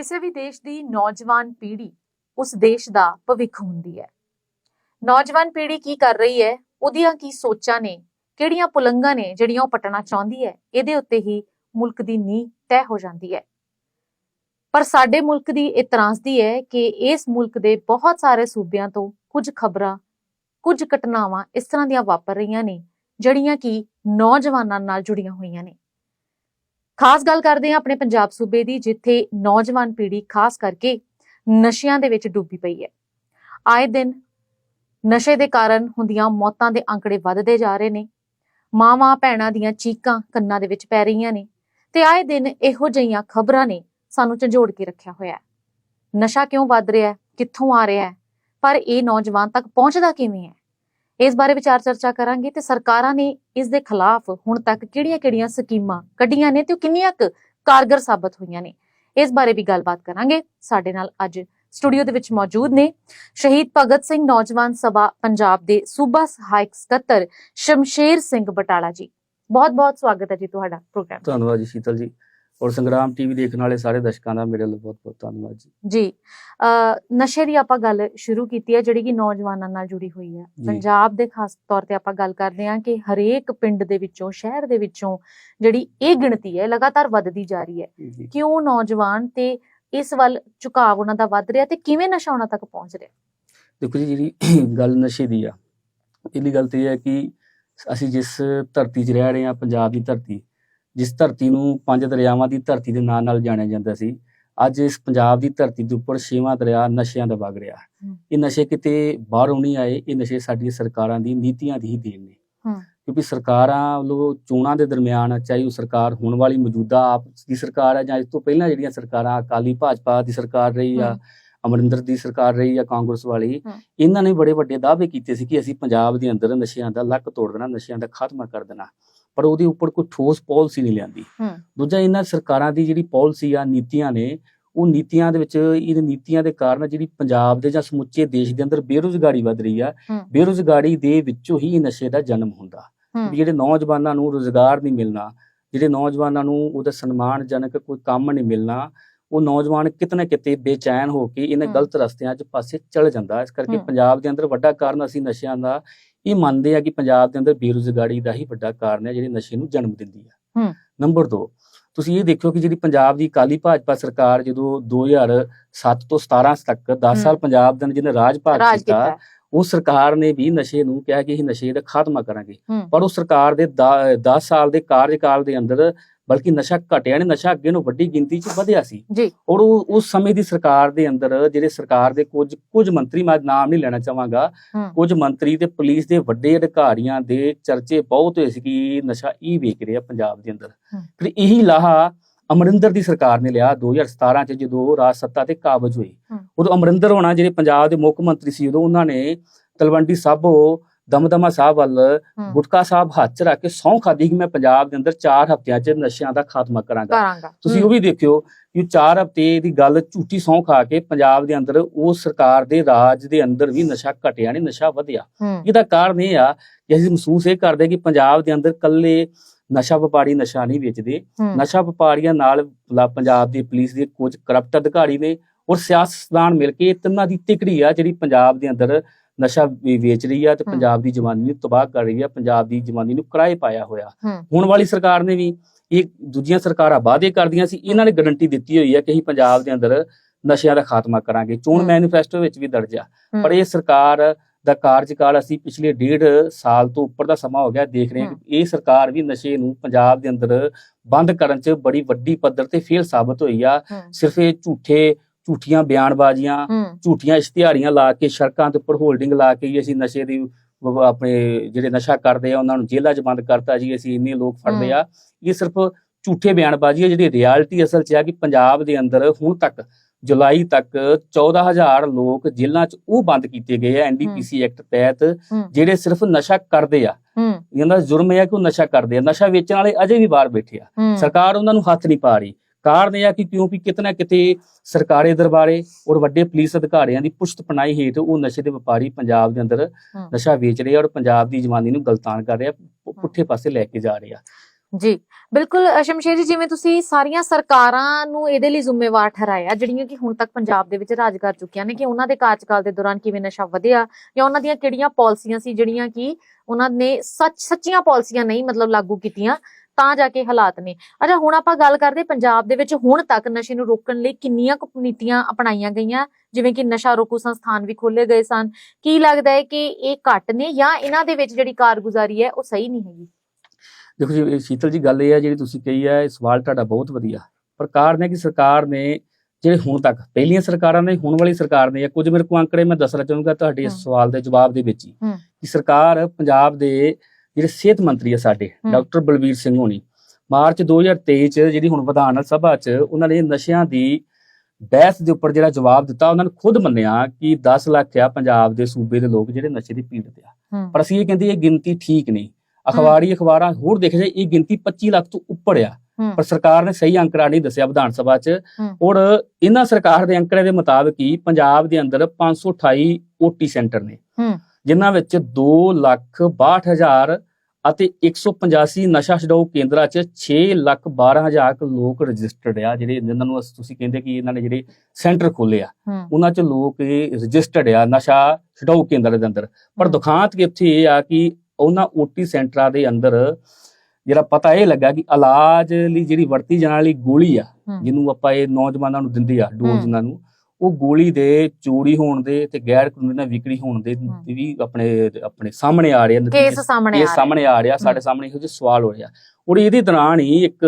ਕਿਸੇ ਵੀ ਦੇਸ਼ ਦੀ ਨੌਜਵਾਨ ਪੀੜ੍ਹੀ ਉਸ ਦੇਸ਼ ਦਾ ਭਵਿੱਖ ਹੁੰਦੀ ਹੈ। ਨੌਜਵਾਨ ਪੀੜ੍ਹੀ ਕੀ ਕਰ ਰਹੀ ਹੈ? ਉਹਦੀਆਂ ਕੀ ਸੋਚਾਂ ਨੇ? ਕਿਹੜੀਆਂ ਪੁਲੰਗਾਂ ਨੇ ਜਿਹੜੀਆਂ ਉਹ ਪਟਣਾ ਚਾਹੁੰਦੀ ਹੈ? ਇਹਦੇ ਉੱਤੇ ਹੀ ਮੁਲਕ ਦੀ ਨੀਂਹ ਤੈਅ ਹੋ ਜਾਂਦੀ ਹੈ। ਪਰ ਸਾਡੇ ਮੁਲਕ ਦੀ ਇਹ ਤਰਾਸਦੀ ਹੈ ਕਿ ਇਸ ਮੁਲਕ ਦੇ ਬਹੁਤ ਸਾਰੇ ਸੂਬਿਆਂ ਤੋਂ ਕੁਝ ਖਬਰਾਂ, ਕੁਝ ਘਟਨਾਵਾਂ ਇਸ ਤਰ੍ਹਾਂ ਦੀਆਂ ਵਾਪਰ ਰਹੀਆਂ ਨੇ, ਜਿਹੜੀਆਂ ਕਿ ਨੌਜਵਾਨਾਂ ਨਾਲ ਜੁੜੀਆਂ ਹੋਈਆਂ ਨੇ। ਖਾਸ ਗੱਲ ਕਰਦੇ ਹਾਂ ਆਪਣੇ ਪੰਜਾਬ ਸੂਬੇ ਦੀ, ਜਿੱਥੇ ਨੌਜਵਾਨ ਪੀੜ੍ਹੀ ਖਾਸ ਕਰਕੇ ਨਸ਼ਿਆਂ ਦੇ ਵਿੱਚ ਡੁੱਬੀ ਪਈ ਹੈ। ਆਏ ਦਿਨ ਨਸ਼ੇ ਦੇ ਕਾਰਨ ਹੁੰਦੀਆਂ ਮੌਤਾਂ ਦੇ ਅੰਕੜੇ ਵੱਧਦੇ ਜਾ ਰਹੇ ਨੇ। ਮਾਵਾਂ ਭੈਣਾਂ ਦੀਆਂ ਚੀਕਾਂ ਕੰਨਾਂ ਦੇ ਵਿੱਚ ਪੈ ਰਹੀਆਂ ਨੇ ਤੇ ਆਏ ਦਿਨ ਇਹੋ ਜਿਹੀਆਂ ਖਬਰਾਂ ਨੇ ਸਾਨੂੰ ਝੰਜੋੜ ਕੇ ਰੱਖਿਆ ਹੋਇਆ ਹੈ। ਨਸ਼ਾ ਕਿਉਂ ਵੱਧ ਰਿਹਾ ਹੈ? ਕਿੱਥੋਂ ਆ ਰਿਹਾ ਹੈ? ਪਰ ਇਹ ਨੌਜਵਾਨ ਤੱਕ ਪਹੁੰਚਦਾ ਕਿਵੇਂ ਹੈ? ਇਸ ਬਾਰੇ ਵਿਚਾਰ ਚਰਚਾ ਕਰਾਂਗੇ ਤੇ ਸਰਕਾਰਾਂ ਨੇ ਇਸ ਦੇ ਖਿਲਾਫ ਹੁਣ ਤੱਕ ਕਿਹੜੀਆਂ-ਕਿਹੜੀਆਂ ਸਕੀਮਾਂ ਕੱਢੀਆਂ ਨੇ ਤੇ ਉਹ ਕਿੰਨੀਆਂ ਕੁ ਕਾਰਗਰ ਸਾਬਤ ਹੋਈਆਂ ਨੇ। ਇਸ ਬਾਰੇ ਵੀ ਗੱਲਬਾਤ ਕਰਾਂਗੇ। ਸਾਡੇ ਨਾਲ ਅੱਜ ਸਟੂਡੀਓ ਦੇ ਵਿੱਚ ਮੌਜੂਦ ਨੇ ਸ਼ਹੀਦ ਭਗਤ ਸਿੰਘ, ਨੌਜਵਾਨ ਸਭਾ ਪੰਜਾਬ ਦੇ ਸੂਬਾ ਸਹਾਇਕ ਸਕੱਤਰ ਸ਼ਮਸ਼ੇਰ ਸਿੰਘ ਬਟਾਲਾ ਜੀ। ਬਹੁਤ-ਬਹੁਤ ਸਵਾਗਤ ਹੈ ਜੀ ਤੁਹਾਡਾ ਪ੍ਰੋਗਰਾਮ ਧੰਨਵਾਦ ਜੀ ਸ਼ੀਤਲ ਜੀ। ਔਰ ਸੰਗਰਾਮ ਟੀਵੀ ਦੇਖਣ ਵਾਲੇ ਸਾਰੇ ਦਰਸ਼ਕਾਂ ਦਾ ਮੇਰੇ ਵੱਲੋਂ ਬਹੁਤ-ਬਹੁਤ ਧੰਨਵਾਦ ਜੀ। ਜੀ ਅ ਨਸ਼ੇ ਦੀ ਆਪਾਂ ਗੱਲ ਸ਼ੁਰੂ ਕੀਤੀ ਹੈ ਜਿਹੜੀ ਕਿ ਨੌਜਵਾਨਾਂ ਨਾਲ ਜੁੜੀ ਹੋਈ ਹੈ। ਪੰਜਾਬ ਦੇ ਖਾਸ ਤੌਰ ਤੇ ਆਪਾਂ ਗੱਲ ਕਰਦੇ ਹਾਂ ਕਿ ਹਰੇਕ ਪਿੰਡ ਦੇ ਵਿੱਚੋਂ ਸ਼ਹਿਰ ਦੇ ਵਿੱਚੋਂ ਜਿਹੜੀ ਇਹ ਗਿਣਤੀ ਹੈ ਲਗਾਤਾਰ ਵੱਧਦੀ ਜਾ ਰਹੀ ਹੈ। ਕਿਉਂ ਨੌਜਵਾਨ ਤੇ ਇਸ ਵੱਲ ਝੁਕਾਅ ਉਹਨਾਂ ਦਾ ਵੱਧ ਰਿਹਾ ਤੇ ਕਿਵੇਂ ਨਸ਼ਾ ਉਹਨਾਂ ਤੱਕ ਪਹੁੰਚ ਰਿਹਾ? ਦੇਖੋ ਜੀ ਜਿਹੜੀ ਗੱਲ ਨਸ਼ੇ ਦੀ ਆ ਪਹਿਲੀ ਗੱਲ ਤੇ ਇਹ ਹੈ ਕਿ ਅਸੀਂ ਜਿਸ ਧਰਤੀ 'ਚ ਰਹਿ ਰਹੇ ਹਾਂ ਪੰਜਾਬ ਦੀ ਧਰਤੀ ਜਿਸ ਧਰਤੀ ਨੂੰ ਪੰਜ ਦਰਿਆਵਾਂ ਦੀ ਧਰਤੀ ਦੇ ਨਾਂ ਨਾਲ ਜਾਣਿਆ ਜਾਂਦਾ ਸੀ ਅੱਜ ਇਸ ਪੰਜਾਬ ਦੀ ਧਰਤੀ ਦੇ ਉੱਪਰ ਛੇਵਾਂ ਦਰਿਆ ਨਸ਼ਿਆਂ ਦਾ ਵਗ ਰਿਹਾ। ਇਹ ਨਸ਼ੇ ਕਿਤੇ ਬਾਹਰੋਂ ਨਹੀਂ ਆਏ ਇਹ ਨਸ਼ੇ ਸਾਡੀਆਂ ਸਰਕਾਰਾਂ ਦੀ ਨੀਤੀਆਂ ਦੀ ਹੀ ਦੇਣ ਨੇ। ਕਿਉਂਕਿ ਸਰਕਾਰਾਂ ਵੱਲੋਂ ਚੋਣਾਂ ਦੇ ਦਰਮਿਆਨ ਚਾਹੇ ਉਹ ਸਰਕਾਰ ਹੁਣ ਵਾਲੀ ਮੌਜੂਦਾ ਆਪ ਦੀ ਸਰਕਾਰ ਹੈ ਜਾਂ ਇਸ ਤੋਂ ਪਹਿਲਾਂ ਜਿਹੜੀਆਂ ਸਰਕਾਰਾਂ ਅਕਾਲੀ ਭਾਜਪਾ ਦੀ ਸਰਕਾਰ ਰਹੀ ਆ। ਅਮਰਿੰਦਰ ਦੀ ਸਰਕਾਰ ਰਹੀ ਆ ਕਾਂਗਰਸ ਵਾਲੀ। ਇਹਨਾਂ ਨੇ ਬੜੇ ਵੱਡੇ ਦਾਅਵੇ ਕੀਤੇ ਸੀ ਕਿ ਅਸੀਂ ਪੰਜਾਬ ਦੇ ਅੰਦਰ ਨਸ਼ਿਆਂ ਦਾ ਲੱਕ ਤੋੜ ਦੇਣਾ ਨਸ਼ਿਆਂ ਦਾ ਖਾਤਮਾ ਕਰ ਦੇਣਾ ਪਰ ਉਹਦੇ ਉੱਪਰ ਕੋਈ ਠੋਸ ਪਾਲਿਸੀ ਨਹੀਂ ਲਿਆਂਦੀ। ਦੂਜਾ ਇਹਨਾਂ ਸਰਕਾਰਾਂ ਦੀ ਜਿਹੜੀ ਪਾਲਿਸੀ ਆ ਨੀਤੀਆਂ ਨੇ ਉਹ ਨੀਤੀਆਂ ਦੇ ਵਿੱਚ ਇਹ ਨੀਤੀਆਂ ਦੇ ਕਾਰਨ ਜਿਹੜੀ ਪੰਜਾਬ ਦੇ ਜਾਂ ਸਮੁੱਚੇ ਦੇਸ਼ ਦੇ ਅੰਦਰ ਬੇਰੁਜ਼ਗਾਰੀ ਵੱਧ ਰਹੀ ਆ। ਬੇਰੁਜ਼ਗਾਰੀ ਦੇ ਵਿੱਚੋਂ ਹੀ ਨਸ਼ੇ ਦਾ ਜਨਮ ਹੁੰਦਾ ਜਿਹੜੇ ਨੌਜਵਾਨਾਂ ਨੂੰ ਰੋਜ਼ਗਾਰ ਨਹੀਂ ਮਿਲਣਾ ਜਿਹੜੇ ਨੌਜਵਾਨਾਂ ਨੂੰ ਉਹਦਾ ਸਨਮਾਨਜਨਕ ਕੋਈ ਕੰਮ ਨਹੀਂ ਮਿਲਣਾ ਉਹ ਨੌਜਵਾਨ ਕਿਤੇ ਨਾ ਕਿਤੇ ਬੇਚੈਨ ਹੋ ਕੇ ਇਹਨਾਂ। ਗਲਤ ਰਸਤਿਆਂ 'ਚ ਪਾਸੇ ਚਲ ਜਾਂਦਾ ਇਸ ਕਰਕੇ। ਪੰਜਾਬ ਦੇ ਅੰਦਰ ਵੱਡਾ ਕਾਰਨ ਅਸੀਂ ਨਸ਼ਿਆਂ ਦਾ ਇਹ ਮੰਨਦੇ ਆ ਕਿ ਪੰਜਾਬ ਦੇ ਅੰਦਰ ਬੇਰੁਜ਼ਗਾਰੀ ਦਾ ਹੀ ਵੱਡਾ ਕਾਰਨ ਹੈ ਜਿਹੜੇ ਨਸ਼ੇ ਨੂੰ ਜਨਮ ਦਿੰਦੀ ਆ ਹਮ। ਨੰਬਰ 2 ਤੁਸੀਂ ਇਹ ਦੇਖੋ ਕਿ ਜਿਹੜੀ ਪੰਜਾਬ ਦੀ ਕਾਲੀ ਭਾਜਪਾ ਸਰਕਾਰ ਜਦੋਂ 2007 ਤੋਂ 17 ਤੱਕ 10 ਸਾਲ। ਪੰਜਾਬ ਦੇ ਅੰਦਰ ਜਿਹਨੇ ਰਾਜ ਭਾਗ ਕੀਤਾ ਉਹ ਸਰਕਾਰ ਨੇ ਵੀ ਨਸ਼ੇ ਨੂੰ ਕਿਹਾ ਕਿ ਅਸੀਂ ਨਸ਼ੇ ਦਾ ਖਾਤਮਾ ਕਰਾਂਗੇ। ਪਰ ਉਹ ਸਰਕਾਰ ਦੇ 10 ਸਾਲ ਦੇ ਕਾਰਜਕਾਲ ਦੇ ਅੰਦਰ ਬਲਕਿ ਨਸ਼ਾ ਘਟਿਆ ਨਹੀਂ ਨਸ਼ਾ ਅੱਗੇ ਨੂੰ ਵੱਡੀ ਗਿਣਤੀ 'ਚ ਵਧਿਆ ਸੀ ਜੀ ਔਰ ਉਹ ਉਸ ਸਮੇਂ ਦੀ ਸਰਕਾਰ ਦੇ ਅੰਦਰ ਜਿਹੜੇ ਸਰਕਾਰ ਦੇ ਕੁਝ ਕੁਝ ਮੰਤਰੀ ਮੈਂ ਨਾਮ ਨਹੀਂ ਲੈਣਾ ਚਾਹਾਂਗਾ। ਕੁਝ ਮੰਤਰੀ ਤੇ ਪੁਲਿਸ ਦੇ ਵੱਡੇ ਅਧਿਕਾਰੀਆਂ ਦੇ ਚਰਚੇ ਬਹੁਤ ਹੋਏ ਸੀ ਕਿ ਨਸ਼ਾ ਹੀ ਵੇਚ ਰਿਹਾ ਪੰਜਾਬ ਦੇ ਅੰਦਰ। ਫਿਰ ਇਹੀ ਲਾਹਾ ਅਮਰਿੰਦਰ ਦੀ ਸਰਕਾਰ ਨੇ ਲਿਆ 2017 ਚ ਜਦੋਂ ਰਾਜ ਸੱਤਾ ਤੇ ਕਾਬਜ ਹੋਈ। ਉਦੋਂ ਅਮਰਿੰਦਰ ਹੋਣਾ ਜਿਹੜੇ ਪੰਜਾਬ ਦੇ ਮੁੱਖ ਮੰਤਰੀ ਸੀ ਉਦੋਂ ਉਹਨਾਂ ਨੇ ਤਲਵੰਡੀ ਸਾਬੋ ਦਮਦਮਾ ਸਾਹਿਬ ਵੱਲ। ਗੁਟਕਾ ਸਾਹਿਬ ਹੱਥ 'ਚ ਰੱਖ ਕੇ ਸਹੁੰ ਖਾਦੀ ਕਿ ਮੈਂ ਪੰਜਾਬ ਦੇ ਅੰਦਰ 4 ਹਫ਼ਤਿਆਂ 'ਚ ਨਸ਼ਿਆਂ ਦਾ ਖਾਤਮਾ ਕਰਾਂਗਾ। ਤੁਸੀਂ ਉਹ ਵੀ ਦੇਖਿਓ ਕਿ 4 ਹਫ਼ਤੇ ਦੀ ਗੱਲ ਝੂਠੀ ਸਹੁੰ ਖਾ ਕੇ ਪੰਜਾਬ ਦੇ ਅੰਦਰ ਉਹ ਸਰਕਾਰ ਦੇ ਰਾਜ ਦੇ ਅੰਦਰ ਵੀ ਨਸ਼ਾ ਘਟਿਆ ਨਹੀਂ ਨਸ਼ਾ ਵਧਿਆ। ਇਹਦਾ ਕਾਰਨ ਇਹ ਆ ਕਿ ਅਸੀਂ ਮਹਿਸੂਸ ਇਹ ਕਰਦੇ ਕਿ ਪੰਜਾਬ ਦੇ ਅੰਦਰ ਕੱਲੇ ਨਸ਼ਾ ਵਪਾਰੀ ਨਸ਼ਾ ਨਹੀਂ ਵੇਚਦੇ। ਨਸ਼ਾ ਵਪਾਰੀਆਂ ਨਾਲ ਪੰਜਾਬ ਦੀ ਪੁਲਿਸ ਦੇ ਕੁਝ ਕਰਪਟ ਅਧਿਕਾਰੀ ਨੇ ਔਰ ਸਿਆਸਤਦਾਨ ਮਿਲ ਕੇ ਤਿੰਨਾਂ ਦੀ ਤਿਕੜੀ ਆ ਜਿਹੜੀ ਪੰਜਾਬ ਦੇ ਅੰਦਰ ਨਸ਼ਾ ਵੀ ਵੇਚ ਰਹੀ ਆ ਤੇ। ਪੰਜਾਬ ਦੀ ਜਵਾਨੀ ਨੂੰ ਤਬਾਹ ਕਰ ਰਹੀ ਆ ਪੰਜਾਬ ਦੀ ਜਵਾਨੀ ਨੂੰ ਕਿਰਾਏ ਪਾਇਆ ਹੋਇਆ। ਹੁਣ ਵਾਲੀ ਸਰਕਾਰ ਨੇ ਵੀ ਇਹ ਦੂਜੀਆਂ ਸਰਕਾਰਾਂ ਵਾਅਦੇ ਕਰਦੀਆਂ ਸੀ ਇਹਨਾਂ ਨੇ ਗਾਰੰਟੀ ਦਿੱਤੀ ਹੋਈ ਹੈ ਕਿ ਅਸੀਂ ਪੰਜਾਬ ਦੇ ਅੰਦਰ ਨਸ਼ਿਆਂ ਦਾ ਖਾਤਮਾ ਕਰਾਂਗੇ। ਚੋਣ। ਮੈਨੀਫੈਸਟੋ ਵਿੱਚ ਵੀ ਦਰਜ ਆ। ਪਰ ਇਹ ਸਰਕਾਰ ਦਾ ਕਾਰਜਕਾਲ ਅਸੀਂ ਪਿਛਲੇ ਡੇਢ ਸਾਲ ਤੋਂ ਉੱਪਰ ਦਾ ਸਮਾਂ ਹੋ ਗਿਆ ਦੇਖ ਰਹੇ ਹਾਂ ਕਿ ਇਹ ਸਰਕਾਰ ਵੀ ਨਸ਼ੇ ਨੂੰ ਪੰਜਾਬ ਦੇ ਅੰਦਰ ਬੰਦ ਕਰਨ 'ਚ ਬੜੀ ਵੱਡੀ ਪੱਧਰ ਤੇ ਫੇਲ ਸਾਬਤ ਹੋਈ ਆ। ਸਿਰਫ ਇਹ ਝੂਠੇ ਝੂਠੀਆਂ ਬਿਆਨਬਾਜ਼ੀਆਂ ਝੂਠੀਆਂ ਇਸ਼ਤਿਹਾਰੀਆਂ ਲਾ ਕੇ ਸੜਕਾਂ ਦੇ ਉੱਪਰ ਹੋਲਡਿੰਗ ਲਾ ਕੇ ਹੀ ਅਸੀਂ ਨਸ਼ੇ ਦੀ ਆਪਣੇ ਜਿਹੜੇ ਨਸ਼ਾ ਕਰਦੇ ਆ ਉਹਨਾਂ ਨੂੰ ਜੇਲ੍ਹਾਂ 'ਚ ਬੰਦ ਕਰਤਾ ਜੀ ਅਸੀਂ ਇੰਨੇ ਲੋਕ ਫੜਦੇ ਆ। ਇਹ ਸਿਰਫ ਝੂਠੇ ਬਿਆਨਬਾਜ਼ੀ ਹੈ ਜਿਹੜੀ ਰਿਐਲਿਟੀ ਅਸਲ 'ਚ ਆ ਕਿ ਪੰਜਾਬ ਦੇ ਅੰਦਰ ਹੁਣ ਤੱਕ ਜੁਲਾਈ ਤੱਕ 14000 ਲੋਕ ਜੇਲ੍ਹਾਂ 'ਚ ਉਹ ਬੰਦ ਕੀਤੇ ਗਏ ਆ ਐਨਡੀਪੀਸੀ ਐਕਟ ਤਹਿਤ ਜਿਹੜੇ ਸਿਰਫ ਨਸ਼ਾ ਕਰਦੇ ਆ। ਇਹਨਾਂ ਦਾ ਜੁਰਮ ਇਹ ਆ ਕਿ ਉਹ ਨਸ਼ਾ ਕਰਦੇ ਆ। ਨਸ਼ਾ ਵੇਚਣ ਵਾਲੇ ਅਜੇ ਵੀ ਬਾਹਰ ਬੈਠੇ ਆ। ਸਰਕਾਰ ਉਹਨਾਂ ਨੂੰ ਹੱਥ ਨਹੀਂ ਪਾ ਰਹੀ। ਕਾਰਨ ਇਹ ਆ ਕਿ ਕਿਉਂਕਿ ਕਿਤੇ ਨਾ ਕਿਤੇ ਸਰਕਾਰੀ ਦਰਬਾਰੇ ਔਰ ਵੱਡੇ ਪੁਲਿਸ ਅਧਿਕਾਰੀਆਂ ਦੀ ਪੁਸ਼ਤ ਪਨਾਈ ਹੇਠ ਉਹ ਨਸ਼ੇ ਦੇ ਵਪਾਰੀ ਪੰਜਾਬ ਦੇ ਅੰਦਰ। ਨਸ਼ਾ ਵੇਚ ਰਹੇ ਔਰ ਪੰਜਾਬ ਦੀ ਜਵਾਨੀ ਨੂੰ ਗਲਤਾਨ ਕਰ ਰਹੇ ਆ ਪੁੱਠੇ ਪਾਸੇ ਲੈ ਕੇ ਜਾ ਰਹੇ ਆ ਜੀ ਬਿਲਕੁਲ ਸ਼ਮਸ਼ੇਰ ਜੀ ਜਿਵੇਂ ਤੁਸੀਂ ਸਾਰੀਆਂ ਸਰਕਾਰਾਂ ਨੂੰ ਇਹਦੇ ਲਈ ਜ਼ਿੰਮੇਵਾਰ ਠਹਿਰਾਇਆ ਜਿਹੜੀਆਂ ਕਿ ਹੁਣ ਤੱਕ ਪੰਜਾਬ ਦੇ ਵਿੱਚ ਰਾਜ ਕਰ ਚੁੱਕੀਆਂ ਨੇ ਕਿ ਉਹਨਾਂ ਦੇ ਕਾਰਜਕਾਲ ਦੇ ਦੌਰਾਨ ਕਿਵੇਂ ਨਸ਼ਾ ਵਧਿਆ ਜਾਂ ਉਹਨਾਂ ਦੀਆਂ ਕਿਹੜੀਆਂ ਪਾਲਿਸੀਆਂ ਸੀ ਜਿਹੜੀਆਂ ਕਿ ਉਹਨਾਂ ਨੇ ਸੱਚ ਸੱਚੀਆਂ ਪਾਲਿਸੀਆਂ ਨਹੀਂ ਮਤਲਬ ਲਾਗੂ ਕੀਤੀਆਂ ਤਾਂ ਜਾ ਕੇ ਹਾਲਾਤ ਨੇ। ਅੱਛਾ ਹੁਣ ਆਪਾਂ ਗੱਲ ਕਰਦੇ ਪੰਜਾਬ ਦੇ ਵਿੱਚ ਹੁਣ ਤੱਕ ਨਸ਼ੇ ਨੂੰ ਰੋਕਣ ਲਈ ਕਿੰਨੀਆਂ ਕੁ ਨੀਤੀਆਂ ਅਪਣਾਈਆਂ ਗਈਆਂ? ਜਿਵੇਂ ਕਿ ਨਸ਼ਾ ਰੋਕੂ ਸੰਸਥਾਨ ਵੀ ਖੋਲੇ ਗਏ ਸਨ। ਕੀ ਲੱਗਦਾ ਹੈ ਕਿ ਇਹ ਘੱਟ ਨੇ ਜਾਂ ਇਹਨਾਂ ਦੇ ਵਿੱਚ ਜਿਹੜੀ ਕਾਰਗੁਜ਼ਾਰੀ ਹੈ ਉਹ ਸਹੀ ਨਹੀਂ ਹੈਗੀ? ਦੇਖੋ ਜੀ ਸ਼ੀਤਲ ਜੀ ਗੱਲ ਇਹ ਹੈ ਜਿਹੜੀ ਤੁਸੀਂ ਕਹੀ ਹੈ ਇਹ ਸਵਾਲ ਤੁਹਾਡਾ ਬਹੁਤ ਵਧੀਆ। ਪ੍ਰਕਾਰ ਨੇ ਕਿ ਸਰਕਾਰ ਨੇ ਜਿਹੜੇ ਹੁਣ ਤੱਕ ਪਹਿਲੀਆਂ ਸਰਕਾਰਾਂ ਨੇ ਹੁਣ ਵਾਲੀ ਸਰਕਾਰ ਨੇ ਜਾਂ ਕੁਝ ਮੇਰੇ ਕੋਲ ਅੰਕੜੇ ਮੈਂ ਦੱਸਣਾ ਚਾਹੂੰਗਾ ਤੁਹਾਡੇ ਇਸ। ਸਵਾਲ ਦੇ ਜਵਾਬ ਦੇ ਵਿੱਚ ਹੀ। ਕਿ ਸਰਕਾਰ ਪੰਜਾਬ ਦੇ ਜਿਹੜੇ ਸਿਹਤ ਮੰਤਰੀ ਆ ਸਾਡੇ। ਡਾਕਟਰ ਬਲਬੀਰ ਸਿੰਘ ਹੋਣੀ ਮਾਰਚ 2023 ਚ ਜਿਹੜੀ ਹੁਣ ਵਿਧਾਨ ਸਭਾ ਚ ਉਹਨਾਂ ਨੇ ਨਸ਼ਿਆਂ ਦੀ ਬਹਿਸ ਦੇ ਉੱਪਰ ਜਿਹੜਾ ਜਵਾਬ ਦਿੱਤਾ ਉਹਨਾਂ ਨੇ ਖੁਦ ਮੰਨਿਆ ਕਿ 10 ਲੱਖ ਆ ਪੰਜਾਬ ਦੇ ਸੂਬੇ ਦੇ ਲੋਕ ਜਿਹੜੇ ਨਸ਼ੇ ਦੀ ਪੀੜਤ ਆ। ਪਰ ਅਸੀਂ ਇਹ ਕਹਿੰਦੇ ਇਹ ਗਿਣਤੀ ਠੀਕ ਨਹੀਂ। ਅਖਬਾਰੀ ਅਖਬਾਰਾਂ ਹੋਰ ਦੇਖਿਆ ਜਾਏ ਇਹ ਗਿਣਤੀ 25 ਲੱਖ ਤੋਂ ਉੱਪਰ ਆ। ਪਰ ਸਰਕਾਰ ਨੇ ਸਹੀ ਅੰਕੜਾ ਨਹੀਂ ਦੱਸਿਆ ਵਿਧਾਨ ਸਭਾ 'ਚ। ਔਰ ਇਹਨਾਂ ਸਰਕਾਰ ਦੇ ਅੰਕੜੇ ਦੇ ਮੁਤਾਬਕ ਹੀ ਪੰਜਾਬ ਦੇ ਅੰਦਰ 528 ਓਟੀ ਸੈਂਟਰ ਨੇ। ਜਿਨ੍ਹਾਂ ਵਿੱਚ 2 ਲੱਖ 62 ਹਜ਼ਾਰ ਅਤੇ 185 ਨਸ਼ਾ ਛਡਾਊ ਕੇਂਦਰਾਂ 'ਚ 6 ਲੱਖ 12 ਹਜ਼ਾਰ ਕੁ ਲੋਕ ਰਜਿਸਟਰਡ ਆ ਜਿਹੜੇ ਜਿਨ੍ਹਾਂ ਨੂੰ ਤੁਸੀਂ ਕਹਿੰਦੇ ਕਿ ਇਹਨਾਂ ਨੇ ਜਿਹੜੇ ਸੈਂਟਰ ਖੋਲੇ ਆ ਉਹਨਾਂ 'ਚ ਲੋਕ ਰਜਿਸਟਰਡ ਆ ਨਸ਼ਾ ਛਡਾਊ ਕੇਂਦਰ ਦੇ ਅੰਦਰ ਪਰ। ਦੁਖਾਂਤ ਕਿ ਇੱਥੇ ਇਹ ਆ ਕਿ ਉਹਨਾਂ ਓਟੀ ਸੈਂਟਰਾਂ ਦੇ ਅੰਦਰ ਜਿਹੜਾ ਪਤਾ ਇਹ ਲੱਗਾ ਕਿ ਇਲਾਜ ਲਈ ਜਿਹੜੀ ਵਰਤੀ ਜਾਣ ਵਾਲੀ ਗੋਲੀ ਆ ਜਿਹਨੂੰ ਆਪਾਂ ਇਹ ਨੌਜਵਾਨਾਂ ਨੂੰ ਦਿੰਦੇ ਆ। ਡੋਜ਼ ਇਹਨਾਂ ਨੂੰ ਉਹ ਗੋਲੀ ਦੇ ਚੋਰੀ ਹੋਣ ਦੇ ਤੇ ਗੈਰ ਕਾਨੂੰਨੀ ਨਾਲ ਵਿਕਰੀ ਹੋਣ ਦੇ। ਵੀ ਆਪਣੇ ਆਪਣੇ ਸਾਹਮਣੇ ਆ ਰਹੇ ਕੇਸ ਸਾਹਮਣੇ ਆ ਰਹੇ ਸਾਹਮਣੇ ਆ ਰਿਹਾ ਸਾਡੇ ਹਮ। ਸਾਹਮਣੇ ਇਹੋ ਜਿਹੇ ਸਵਾਲ ਹੋ ਰਿਹਾ ਔਰ ਇਹਦੇ ਦੌਰਾਨ ਹੀ ਇੱਕ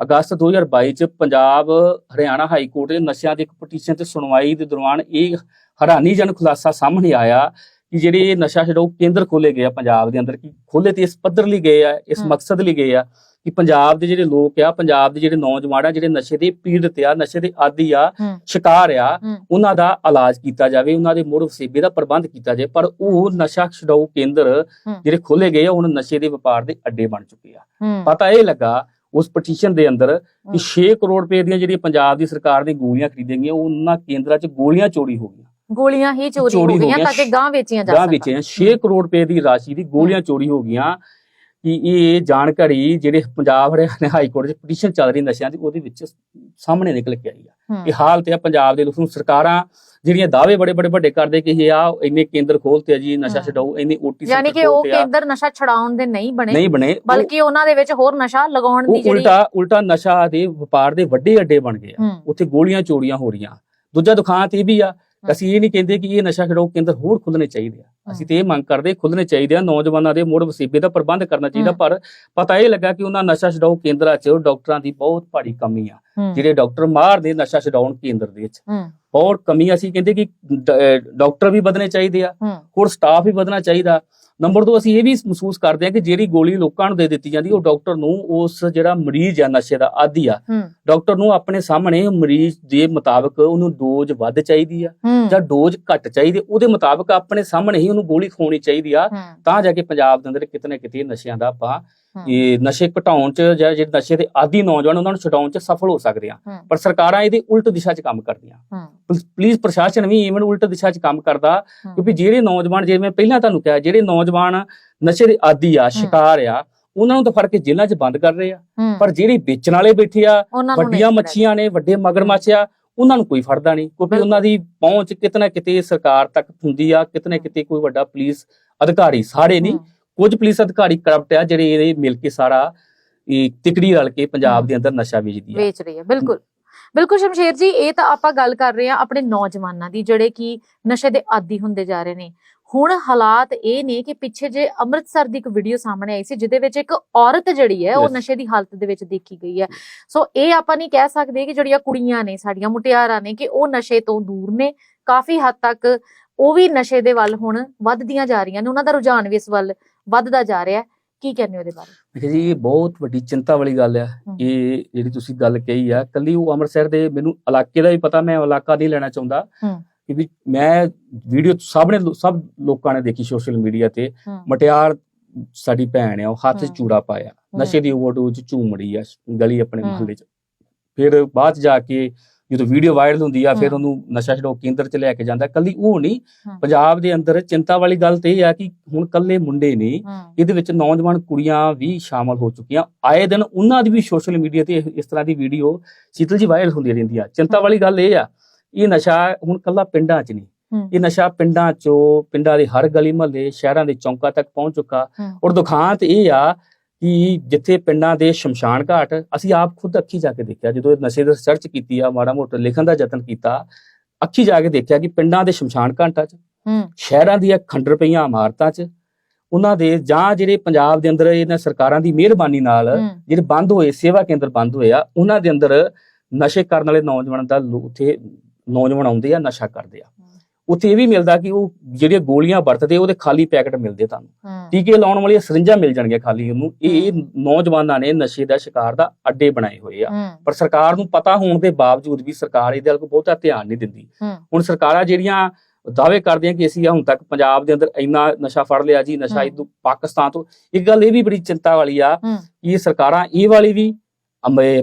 ਅਗਸਤ 2022 ਚ ਪੰਜਾਬ ਹਰਿਆਣਾ ਹਾਈ ਕੋਰਟ ਦੇ ਨਸ਼ਿਆਂ ਦੀ ਇੱਕ ਪਟੀਸ਼ਨ ਤੇ ਸੁਣਵਾਈ ਦੇ ਦੌਰਾਨ ਇਹ ਹੈਰਾਨੀਜਨਕ ਖੁਲਾਸਾ ਸਾਹਮਣੇ ਆਇਆ ਕਿ ਜਿਹੜੇ ਨਸ਼ਾ ਛਡਾਊ ਕੇਂਦਰ ਖੋਲੇ ਗਏ ਆ ਪੰਜਾਬ ਦੇ ਅੰਦਰ ਕਿ ਖੋਲੇ ਤੇ ਇਸ ਪੱਧਰ ਲਈ ਗਏ ਆ ਇਸ। ਮਕਸਦ ਲਈ ਗਏ ਆ ਕਿ ਪੰਜਾਬ ਦੇ ਜਿਹੜੇ ਲੋਕ ਆ ਪੰਜਾਬ ਦੇ ਜਿਹੜੇ ਨੌਜਵਾਨ ਆ ਜਿਹੜੇ ਨਸ਼ੇ ਦੇ ਪੀੜਤ ਆ ਨਸ਼ੇ ਦੇ ਆਦੀ ਆ ਸ਼ਿਕਾਰ ਆ ਉਹਨਾਂ ਦਾ ਇਲਾਜ ਕੀਤਾ ਜਾਵੇ ਉਹਨਾਂ ਦੇ ਮੁੜ ਵਸੇਬੇ ਦਾ ਪ੍ਰਬੰਧ ਕੀਤਾ ਜਾਵੇ ਪਰ ਉਹ ਨਸ਼ਾ ਛਡਾਊ ਕੇਂਦਰ। ਜਿਹੜੇ ਖੋਲੇ ਗਏ ਆ ਹੁਣ ਨਸ਼ੇ ਦੇ ਵਪਾਰ ਦੇ ਅੱਡੇ ਬਣ ਚੁੱਕੇ ਆ। ਪਤਾ ਇਹ ਲੱਗਾ ਉਸ ਪਟੀਸ਼ਨ ਦੇ ਅੰਦਰ। ਕਿ 6 ਕਰੋੜ ਰੁਪਏ ਦੀਆਂ ਜਿਹੜੀਆਂ ਪੰਜਾਬ ਦੀ ਸਰਕਾਰ ਨੇ ਗੋਲੀਆਂ ਖਰੀਦੀਆਂ ਗਈਆਂ ਉਹ ਉਹਨਾਂ ਕੇਂਦਰਾਂ 'ਚ ਗੋਲੀਆਂ ਚੋਰੀ ਹੋ ਗਈਆਂ। ਗੋਲੀਆਂ ਹੀ ਚੋਰੀ ਹੋ ਗਈਆਂ। ਤਾਂ ਕਿ ਗਾਂ ਵੇਚੀਆਂ ਜਾ ਗਾਂ ਸਕਣ। ਵਿੱਚ 6 ਕਰੋੜ ਰੁਪਏ ਦੀ ਰਾਸ਼ੀ ਦੀ ਗੋਲੀਆਂ ਚੋਰੀ ਹੋ ਗਈਆਂ। ਕਿ ਇਹ ਜਾਣਕਾਰੀ ਜਿਹੜੇ ਪੰਜਾਬ ਹਰਿਆਣਾ ਹਾਈ ਕੋਰਟ 'ਚ ਪਟੀਸ਼ਨ ਚੱਲ ਰਹੀ ਨਸ਼ਿਆਂ ਦੀ ਉਹਦੇ ਵਿੱਚ ਸਾਹਮਣੇ ਨਿਕਲ ਕੇ ਆਈ ਆ। ਇਹ ਹਾਲਤ ਹੈ ਪੰਜਾਬ ਦੇ ਲੋਕਾਂ ਨੂੰ ਸਰਕਾਰਾਂ ਜਿਹੜੀਆਂ ਦਾਅਵੇ ਬੜੇ ਬੜੇ ਵੱਡੇ ਕਰਦੇ ਕਿ ਇਹ ਆ ਇੰਨੇ ਕੇਂਦਰ ਖੋਲਤੇ ਆ ਜੀ ਨਸ਼ਾ। ਛਡਾਊ ਇੰਨੇ ਓਟੀ ਯਾਨੀ ਕਿ ਉਹ ਕੇਂਦਰ ਨਸ਼ਾ ਛਡਾਉਣ ਦੇ ਨਹੀਂ ਬਣੇ। ਨਹੀਂ ਬਣੇ। ਬਲਕਿ ਉਹਨਾਂ ਦੇ ਵਿੱਚ ਹੋਰ ਨਸ਼ਾ ਲਗਾਉਣ ਦੀ ਜਿਹੜੀ ਉਲਟਾ ਉਲਟਾ ਨਸ਼ਾ ਦੇ ਵਪਾਰ ਦੇ ਵੱਡੇ ਅੱਡੇ ਬਣ ਗਏ ਆ। ਉੱਥੇ ਗੋਲੀਆਂ ਚੋਰੀਆਂ ਹੋ ਰਹੀਆਂ। ਦੂਜਾ ਦੁਖਾਂਤ ਇਹ ਵੀ ਆ। ਅਸੀਂ ਇਹ ਨਹੀਂ ਕਹਿੰਦੇ ਕਿ ਇਹ ਨਸ਼ਾ ਛਡਾਊ ਕੇਂਦਰ ਹੋਰ ਖੁੱਲਣੇ ਚਾਹੀਦੇ ਆ। ਅਸੀਂ ਤੇ ਇਹ ਮੰਗ ਕਰਦੇ ਖੁੱਲਣੇ ਚਾਹੀਦੇ ਆ ਨੌਜਵਾਨਾਂ ਦੇ ਮੁੜ ਵਸੀਬੇ ਦਾ ਪ੍ਰਬੰਧ ਕਰਨਾ ਚਾਹੀਦਾ। ਪਰ ਪਤਾ ਇਹ ਲੱਗਾ ਕਿ ਉਹਨਾਂ ਨਸ਼ਾ ਛਡਾਊ ਕੇਂਦਰਾਂ 'ਚ ਡਾਕਟਰਾਂ ਦੀ ਬਹੁਤ ਭਾਰੀ ਕਮੀ ਆ ਜਿਹੜੇ ਡਾਕਟਰ ਮਾਰ ਦੇ ਨਸ਼ਾ ਛਡਾਉਣ ਕੇਂਦਰ ਦੇ ਵਿੱਚ ਹੂੰ ਬਹੁਤ ਕਮੀ। ਅਸੀਂ ਕਹਿੰਦੇ ਕਿ ਡਾਕਟਰ ਵੀ ਵਧਣੇ ਚਾਹੀਦੇ ਆ ਹੋਰ ਸਟਾਫ ਵੀ ਵਧਣਾ ਚਾਹੀਦਾ ਨੰਬਰ 2 ਅਸੀਂ ਇਹ ਵੀ ਮਹਿਸੂਸ ਕਰਦੇ ਹਾਂ ਕਿ ਜਿਹੜੀ ਗੋਲੀ ਲੋਕਾਂ ਨੂੰ ਦੇ ਦਿੱਤੀ ਜਾਂਦੀ ਉਹ ਡਾਕਟਰ ਨੂੰ ਉਸ ਜਿਹੜਾ ਮਰੀਜ਼ ਆ ਨਸ਼ੇ ਦਾ ਆਦੀ ਆ ਡਾਕਟਰ ਨੂੰ ਆਪਣੇ ਸਾਹਮਣੇ ਮਰੀਜ਼ ਦੇ ਮੁਤਾਬਕ ਉਹਨੂੰ ਡੋਜ਼ ਵੱਧ ਚਾਹੀਦੀ ਆ ਜਾਂ ਡੋਜ਼ ਘੱਟ ਚਾਹੀਦੀ ਉਹਦੇ ਮੁਤਾਬਕ ਆਪਣੇ ਸਾਹਮਣੇ ਹੀ ਉਹਨੂੰ ਗੋਲੀ ਖਵਾਉਣੀ ਚਾਹੀਦੀ ਆ ਤਾਂ ਜਾ ਕੇ ਪੰਜਾਬ ਦੇ ਅੰਦਰ ਕਿਤੇ ਨਾ ਕਿਤੇ ਨਸ਼ਿਆਂ ਦਾ ਆਪਾਂ। ਇਹ ਨਸ਼ੇ ਘਟਾਉਣ ਚ ਜਾਂ ਜਿਹੜੇ ਨਸ਼ੇ ਦੇ ਆਦੀ ਨੌਜਵਾਨ ਉਹਨਾਂ ਨੂੰ ਛਡਾਉਣ ਚ ਸਫਲ ਹੋ ਸਕਦੇ ਆ ਪਰ ਸਰਕਾਰਾਂ ਇਹਦੀ ਉਲਟ ਦਿਸ਼ਾ 'ਚ ਕੰਮ ਕਰਦੀਆਂ। ਹੂੰ। ਪਲੀਜ਼ ਪ੍ਰਸ਼ਾਸਨ ਵੀ ਇਵਨ ਉਲਟ ਦਿਸ਼ਾ 'ਚ ਕੰਮ ਕਰਦਾ। ਕਿਉਂਕਿ ਜਿਹੜੇ ਨੌਜਵਾਨ ਜਿਵੇਂ ਪਹਿਲਾਂ ਤੁਹਾਨੂੰ ਕਿਹਾ ਜਿਹੜੇ ਨੌਜਵਾਨ ਨਸ਼ੇ ਦੇ ਆਦੀ ਆ ਸ਼ਿਕਾਰ ਆ ਉਹਨਾਂ ਨੂੰ ਤਾਂ ਫੜ ਕੇ ਜੇਲ੍ਹਾਂ 'ਚ ਬੰਦ ਕਰ ਰਹੇ ਆ। ਪਰ ਜਿਹੜੇ ਵੇਚਣ ਵਾਲੇ ਬੈਠੇ ਆ ਵੱਡੀਆਂ ਮੱਛੀਆਂ ਨੇ ਵੱਡੇ ਮਗਰਮੱਛ ਆ ਉਹਨਾਂ ਨੂੰ ਕੋਈ ਫੜਦਾ ਨਹੀਂ। ਕਿਉਂਕਿ। ਉਹਨਾਂ ਦੀ ਪਹੁੰਚ ਕਿਤਨਾ ਕਿਤੇ ਸਰਕਾਰ ਤੱਕ ਹੁੰਦੀ ਆ ਕਿਤਨਾ ਕਿਤੇ ਕੋਈ ਵੱਡਾ ਪੁਲਿਸ ਅਧਿਕਾਰੀ ਸਾਰੇ ਨਹੀਂ। ਕੁਝ ਪੁਲਿਸ ਅਧਿਕਾਰੀ ਕਰਪਟ ਆ ਜਿਹੜੇ ਇਹਦੇ ਮਿਲ ਕੇ ਸਾਰਾ ਇਹ ਤਿਕੜੀ ਰਲ ਕੇ ਪੰਜਾਬ। ਦੇ ਅੰਦਰ ਨਸ਼ਾ ਵੇਚਦੀ ਆ। ਵੇਚ ਰਹੀ ਹੈ ਬਿਲਕੁਲ। ਬਿਲਕੁਲ ਸ਼ਮਸ਼ੇਰ ਜੀ ਇਹ ਤਾਂ ਆਪਾਂ ਗੱਲ ਕਰ ਰਹੇ ਹਾਂ ਆਪਣੇ ਨੌਜਵਾਨਾਂ ਦੀ ਜਿਹੜੇ ਕਿ ਨਸ਼ੇ ਦੇ ਆਦੀ ਹੁੰਦੇ ਜਾ ਰਹੇ ਨੇ। ਹੁਣ ਹਾਲਾਤ ਇਹ ਨੇ ਕਿ ਪਿੱਛੇ ਜੇ ਅੰਮ੍ਰਿਤਸਰ ਦੀ ਇੱਕ ਵੀਡੀਓ ਸਾਹਮਣੇ ਆਈ ਸੀ ਜਿਹਦੇ ਵਿੱਚ ਇੱਕ ਔਰਤ ਜਿਹੜੀ ਹੈ ਉਹ. ਨਸ਼ੇ ਦੀ ਹਾਲਤ ਦੇ ਵਿੱਚ ਦੇਖੀ ਗਈ ਹੈ। ਸੋ ਇਹ ਆਪਾਂ ਨਹੀਂ ਕਹਿ ਸਕਦੇ ਕਿ ਜਿਹੜੀਆਂ ਕੁੜੀਆਂ ਨੇ ਸਾਡੀਆਂ ਮੁਟਿਆਰਾਂ ਨੇ ਕਿ ਉਹ ਨਸ਼ੇ ਤੋਂ ਦੂਰ ਨੇ। ਕਾਫੀ ਹੱਦ ਤੱਕ ਉਹ ਵੀ ਨਸ਼ੇ ਦੇ ਵੱਲ ਹੁਣ ਵੱਧਦੀਆਂ ਜਾ ਰਹੀਆਂ ਨੇ। ਉਹਨਾਂ ਦਾ ਰੁਝਾਨ ਵੀ ਇਸ ਵੱਲ ਵੱਧਦਾ ਜਾ ਰਿਹਾ ਕੀ ਕਹਿੰਦੇ ਹੋ ਇਹਦੇ ਬਾਰੇ ਕਿਹਾ ਜੀ ਇਹ ਬਹੁਤ ਵੱਡੀ ਚਿੰਤਾ ਵਾਲੀ ਗੱਲ ਆ। ਇਹ ਜਿਹੜੀ ਤੁਸੀਂ ਗੱਲ ਕਹੀ ਆ ਕੱਲੀ ਉਹ ਅੰਮ੍ਰਿਤਸਰ ਦੇ ਮੈਨੂੰ ਇਲਾਕੇ ਦਾ ਵੀ ਪਤਾ ਮੈਂ ਇਲਾਕਾ ਨਹੀਂ ਲੈਣਾ ਚਾਹੁੰਦਾ। ਕਿ ਵੀ ਮੈਂ ਵੀਡੀਓ ਸਭ ਨੇ ਸਭ ਲੋਕਾਂ ਨੇ ਦੇਖੀ ਸੋਸ਼ਲ ਮੀਡੀਆ ਤੇ ਮਟਿਆਰ ਸਾਡੀ ਭੈਣ ਆ ਉਹ ਹੱਥ 'ਚ। ਚੂੜਾ ਪਾਇਆ ਨਸ਼ੇ ਦੀ ਓਵਰਡੋਜ਼ ਝੂਮੜੀ ਆ ਗਲੀ ਆਪਣੇ। ਮੁਹੱਲੇ 'ਚ ਫਿਰ ਬਾਅਦ ਜਾ ਕੇ ਜਦੋਂ ਵੀਡੀਓ ਵਾਇਰਲ ਹੁੰਦੀ ਆ ਫਿਰ। ਉਹਨੂੰ ਨਸ਼ਾ ਛਡਾਓ ਕੇਂਦਰ 'ਚ ਲੈ ਕੇ ਜਾਂਦਾ। ਕੱਲੀ ਉਹ ਨਹੀਂ। ਪੰਜਾਬ ਦੇ ਅੰਦਰ ਚਿੰਤਾ ਵਾਲੀ ਗੱਲ ਤੇ ਇਹ ਆ ਕਿ ਹੁਣ ਕੱਲੇ ਮੁੰਡੇ ਨਹੀਂ ਹੂੰ। ਇਹਦੇ ਵਿੱਚ ਨੌਜਵਾਨ ਕੁੜੀਆਂ ਵੀ ਸ਼ਾਮਲ ਹੋ ਚੁੱਕੀਆਂ। ਆਏ ਦਿਨ ਉਹਨਾਂ ਦੀ ਵੀ ਸੋਸ਼ਲ ਮੀਡੀਆ ਤੇ ਇਸ ਤਰ੍ਹਾਂ ਦੀ ਵੀਡੀਓ ਸ਼ੀਤਲ ਜੀ ਵਾਇਰਲ ਹੁੰਦੀ ਰਹਿੰਦੀ ਆ। ਚਿੰਤਾ ਵਾਲੀ ਗੱਲ ਇਹ ਆ ਇਹ ਨਸ਼ਾ ਹੁਣ ਕੱਲਾ ਪਿੰਡਾਂ 'ਚ ਨਹੀਂ। ਇਹ ਨਸ਼ਾ ਪਿੰਡਾਂ 'ਚੋਂ ਪਿੰਡਾਂ ਦੇ ਹਰ ਗਲੀ ਮੁਹੱਲੇ ਸ਼ਹਿਰਾਂ ਦੇ ਚੌਂਕਾਂ ਤੱਕ ਪਹੁੰਚ ਚੁੱਕਾ। ਔਰ ਦੁਖਾਂਤ ਇਹ ਆ ਕਿ ਜਿੱਥੇ ਪਿੰਡਾਂ ਦੇ ਸ਼ਮਸ਼ਾਨ ਘਾਟ ਅਸੀਂ ਆਪ ਖੁਦ ਅੱਖੀ ਜਾ ਕੇ ਦੇਖਿਆ ਜਦੋਂ ਇਹ ਨਸ਼ੇ ਦੀ ਰਿਸਰਚ ਕੀਤੀ ਆ ਮਾੜਾ ਮੋਟਾ ਲਿਖਣ ਦਾ ਯਤਨ ਕੀਤਾ ਅੱਖੀ ਜਾ ਕੇ ਦੇਖਿਆ ਕਿ ਪਿੰਡਾਂ ਦੇ ਸ਼ਮਸ਼ਾਨ ਘਾਟਾਂ 'ਚ ਸ਼ਹਿਰਾਂ ਦੀਆਂ ਖੰਡਰ ਪਈਆਂ ਇਮਾਰਤਾਂ 'ਚ ਉਹਨਾਂ ਦੇ ਜਾਂ ਜਿਹੜੇ ਪੰਜਾਬ ਦੇ ਅੰਦਰ ਇਹਨਾਂ ਸਰਕਾਰਾਂ ਦੀ ਮਿਹਰਬਾਨੀ ਨਾਲ ਜਿਹੜੇ ਬੰਦ ਹੋਏ ਸੇਵਾ ਕੇਂਦਰ ਬੰਦ ਹੋਏ ਆ ਉਹਨਾਂ ਦੇ ਅੰਦਰ ਨਸ਼ੇ ਕਰਨ ਵਾਲੇ ਨੌਜਵਾਨਾਂ ਦਾ ਉੱਥੇ ਨੌਜਵਾਨ ਆਉਂਦੇ ਆ ਨਸ਼ਾ ਕਰਦੇ ਆ। ਉੱਥੇ ਇਹ ਵੀ ਮਿਲਦਾ ਕਿ ਉਹ ਜਿਹੜੀਆਂ ਗੋਲੀਆਂ ਵਰਤਦੇ ਉਹਦੇ ਖਾਲੀ ਪੈਕਟ ਮਿਲਦੇ ਤੁਹਾਨੂੰ। ਹੂੰ। ਟੀਕੇ ਲਾਉਣ ਵਾਲੀਆਂ ਸਰਿੰਜਾਂ ਮਿਲ ਜਾਣਗੀਆਂ ਖਾਲੀ ਉਹਨੂੰ। ਇਹ ਇਹ ਨੌਜਵਾਨਾਂ ਨੇ ਨਸ਼ੇ ਦਾ ਸ਼ਿਕਾਰ ਦਾ ਅੱਡੇ ਬਣਾਏ ਹੋਏ ਆ। ਪਰ ਸਰਕਾਰ ਨੂੰ ਪਤਾ ਹੋਣ ਦੇ ਬਾਵਜੂਦ ਵੀ ਸਰਕਾਰ ਇਹਦੇ ਵੱਲ ਬਹੁਤਾ ਧਿਆਨ ਨਹੀਂ ਦਿੰਦੀ। ਹੁਣ ਸਰਕਾਰਾਂ ਜਿਹੜੀਆਂ ਦਾਅਵੇ ਕਰਦੀਆਂ ਕਿ ਅਸੀਂ ਹੁਣ ਤੱਕ ਪੰਜਾਬ ਦੇ ਅੰਦਰ ਇੰਨਾ ਨਸ਼ਾ ਫੜ ਲਿਆ ਜੀ ਨਸ਼ਾ। ਇਦੋਂ ਪਾਕਿਸਤਾਨ ਤੋਂ ਇੱਕ ਗੱਲ ਇਹ ਵੀ ਬੜੀ ਚਿੰਤਾ ਵਾਲੀ ਆ ਕਿ ਇਹ ਸਰਕਾਰਾਂ ਇਹ ਵਾਲੀ ਵੀ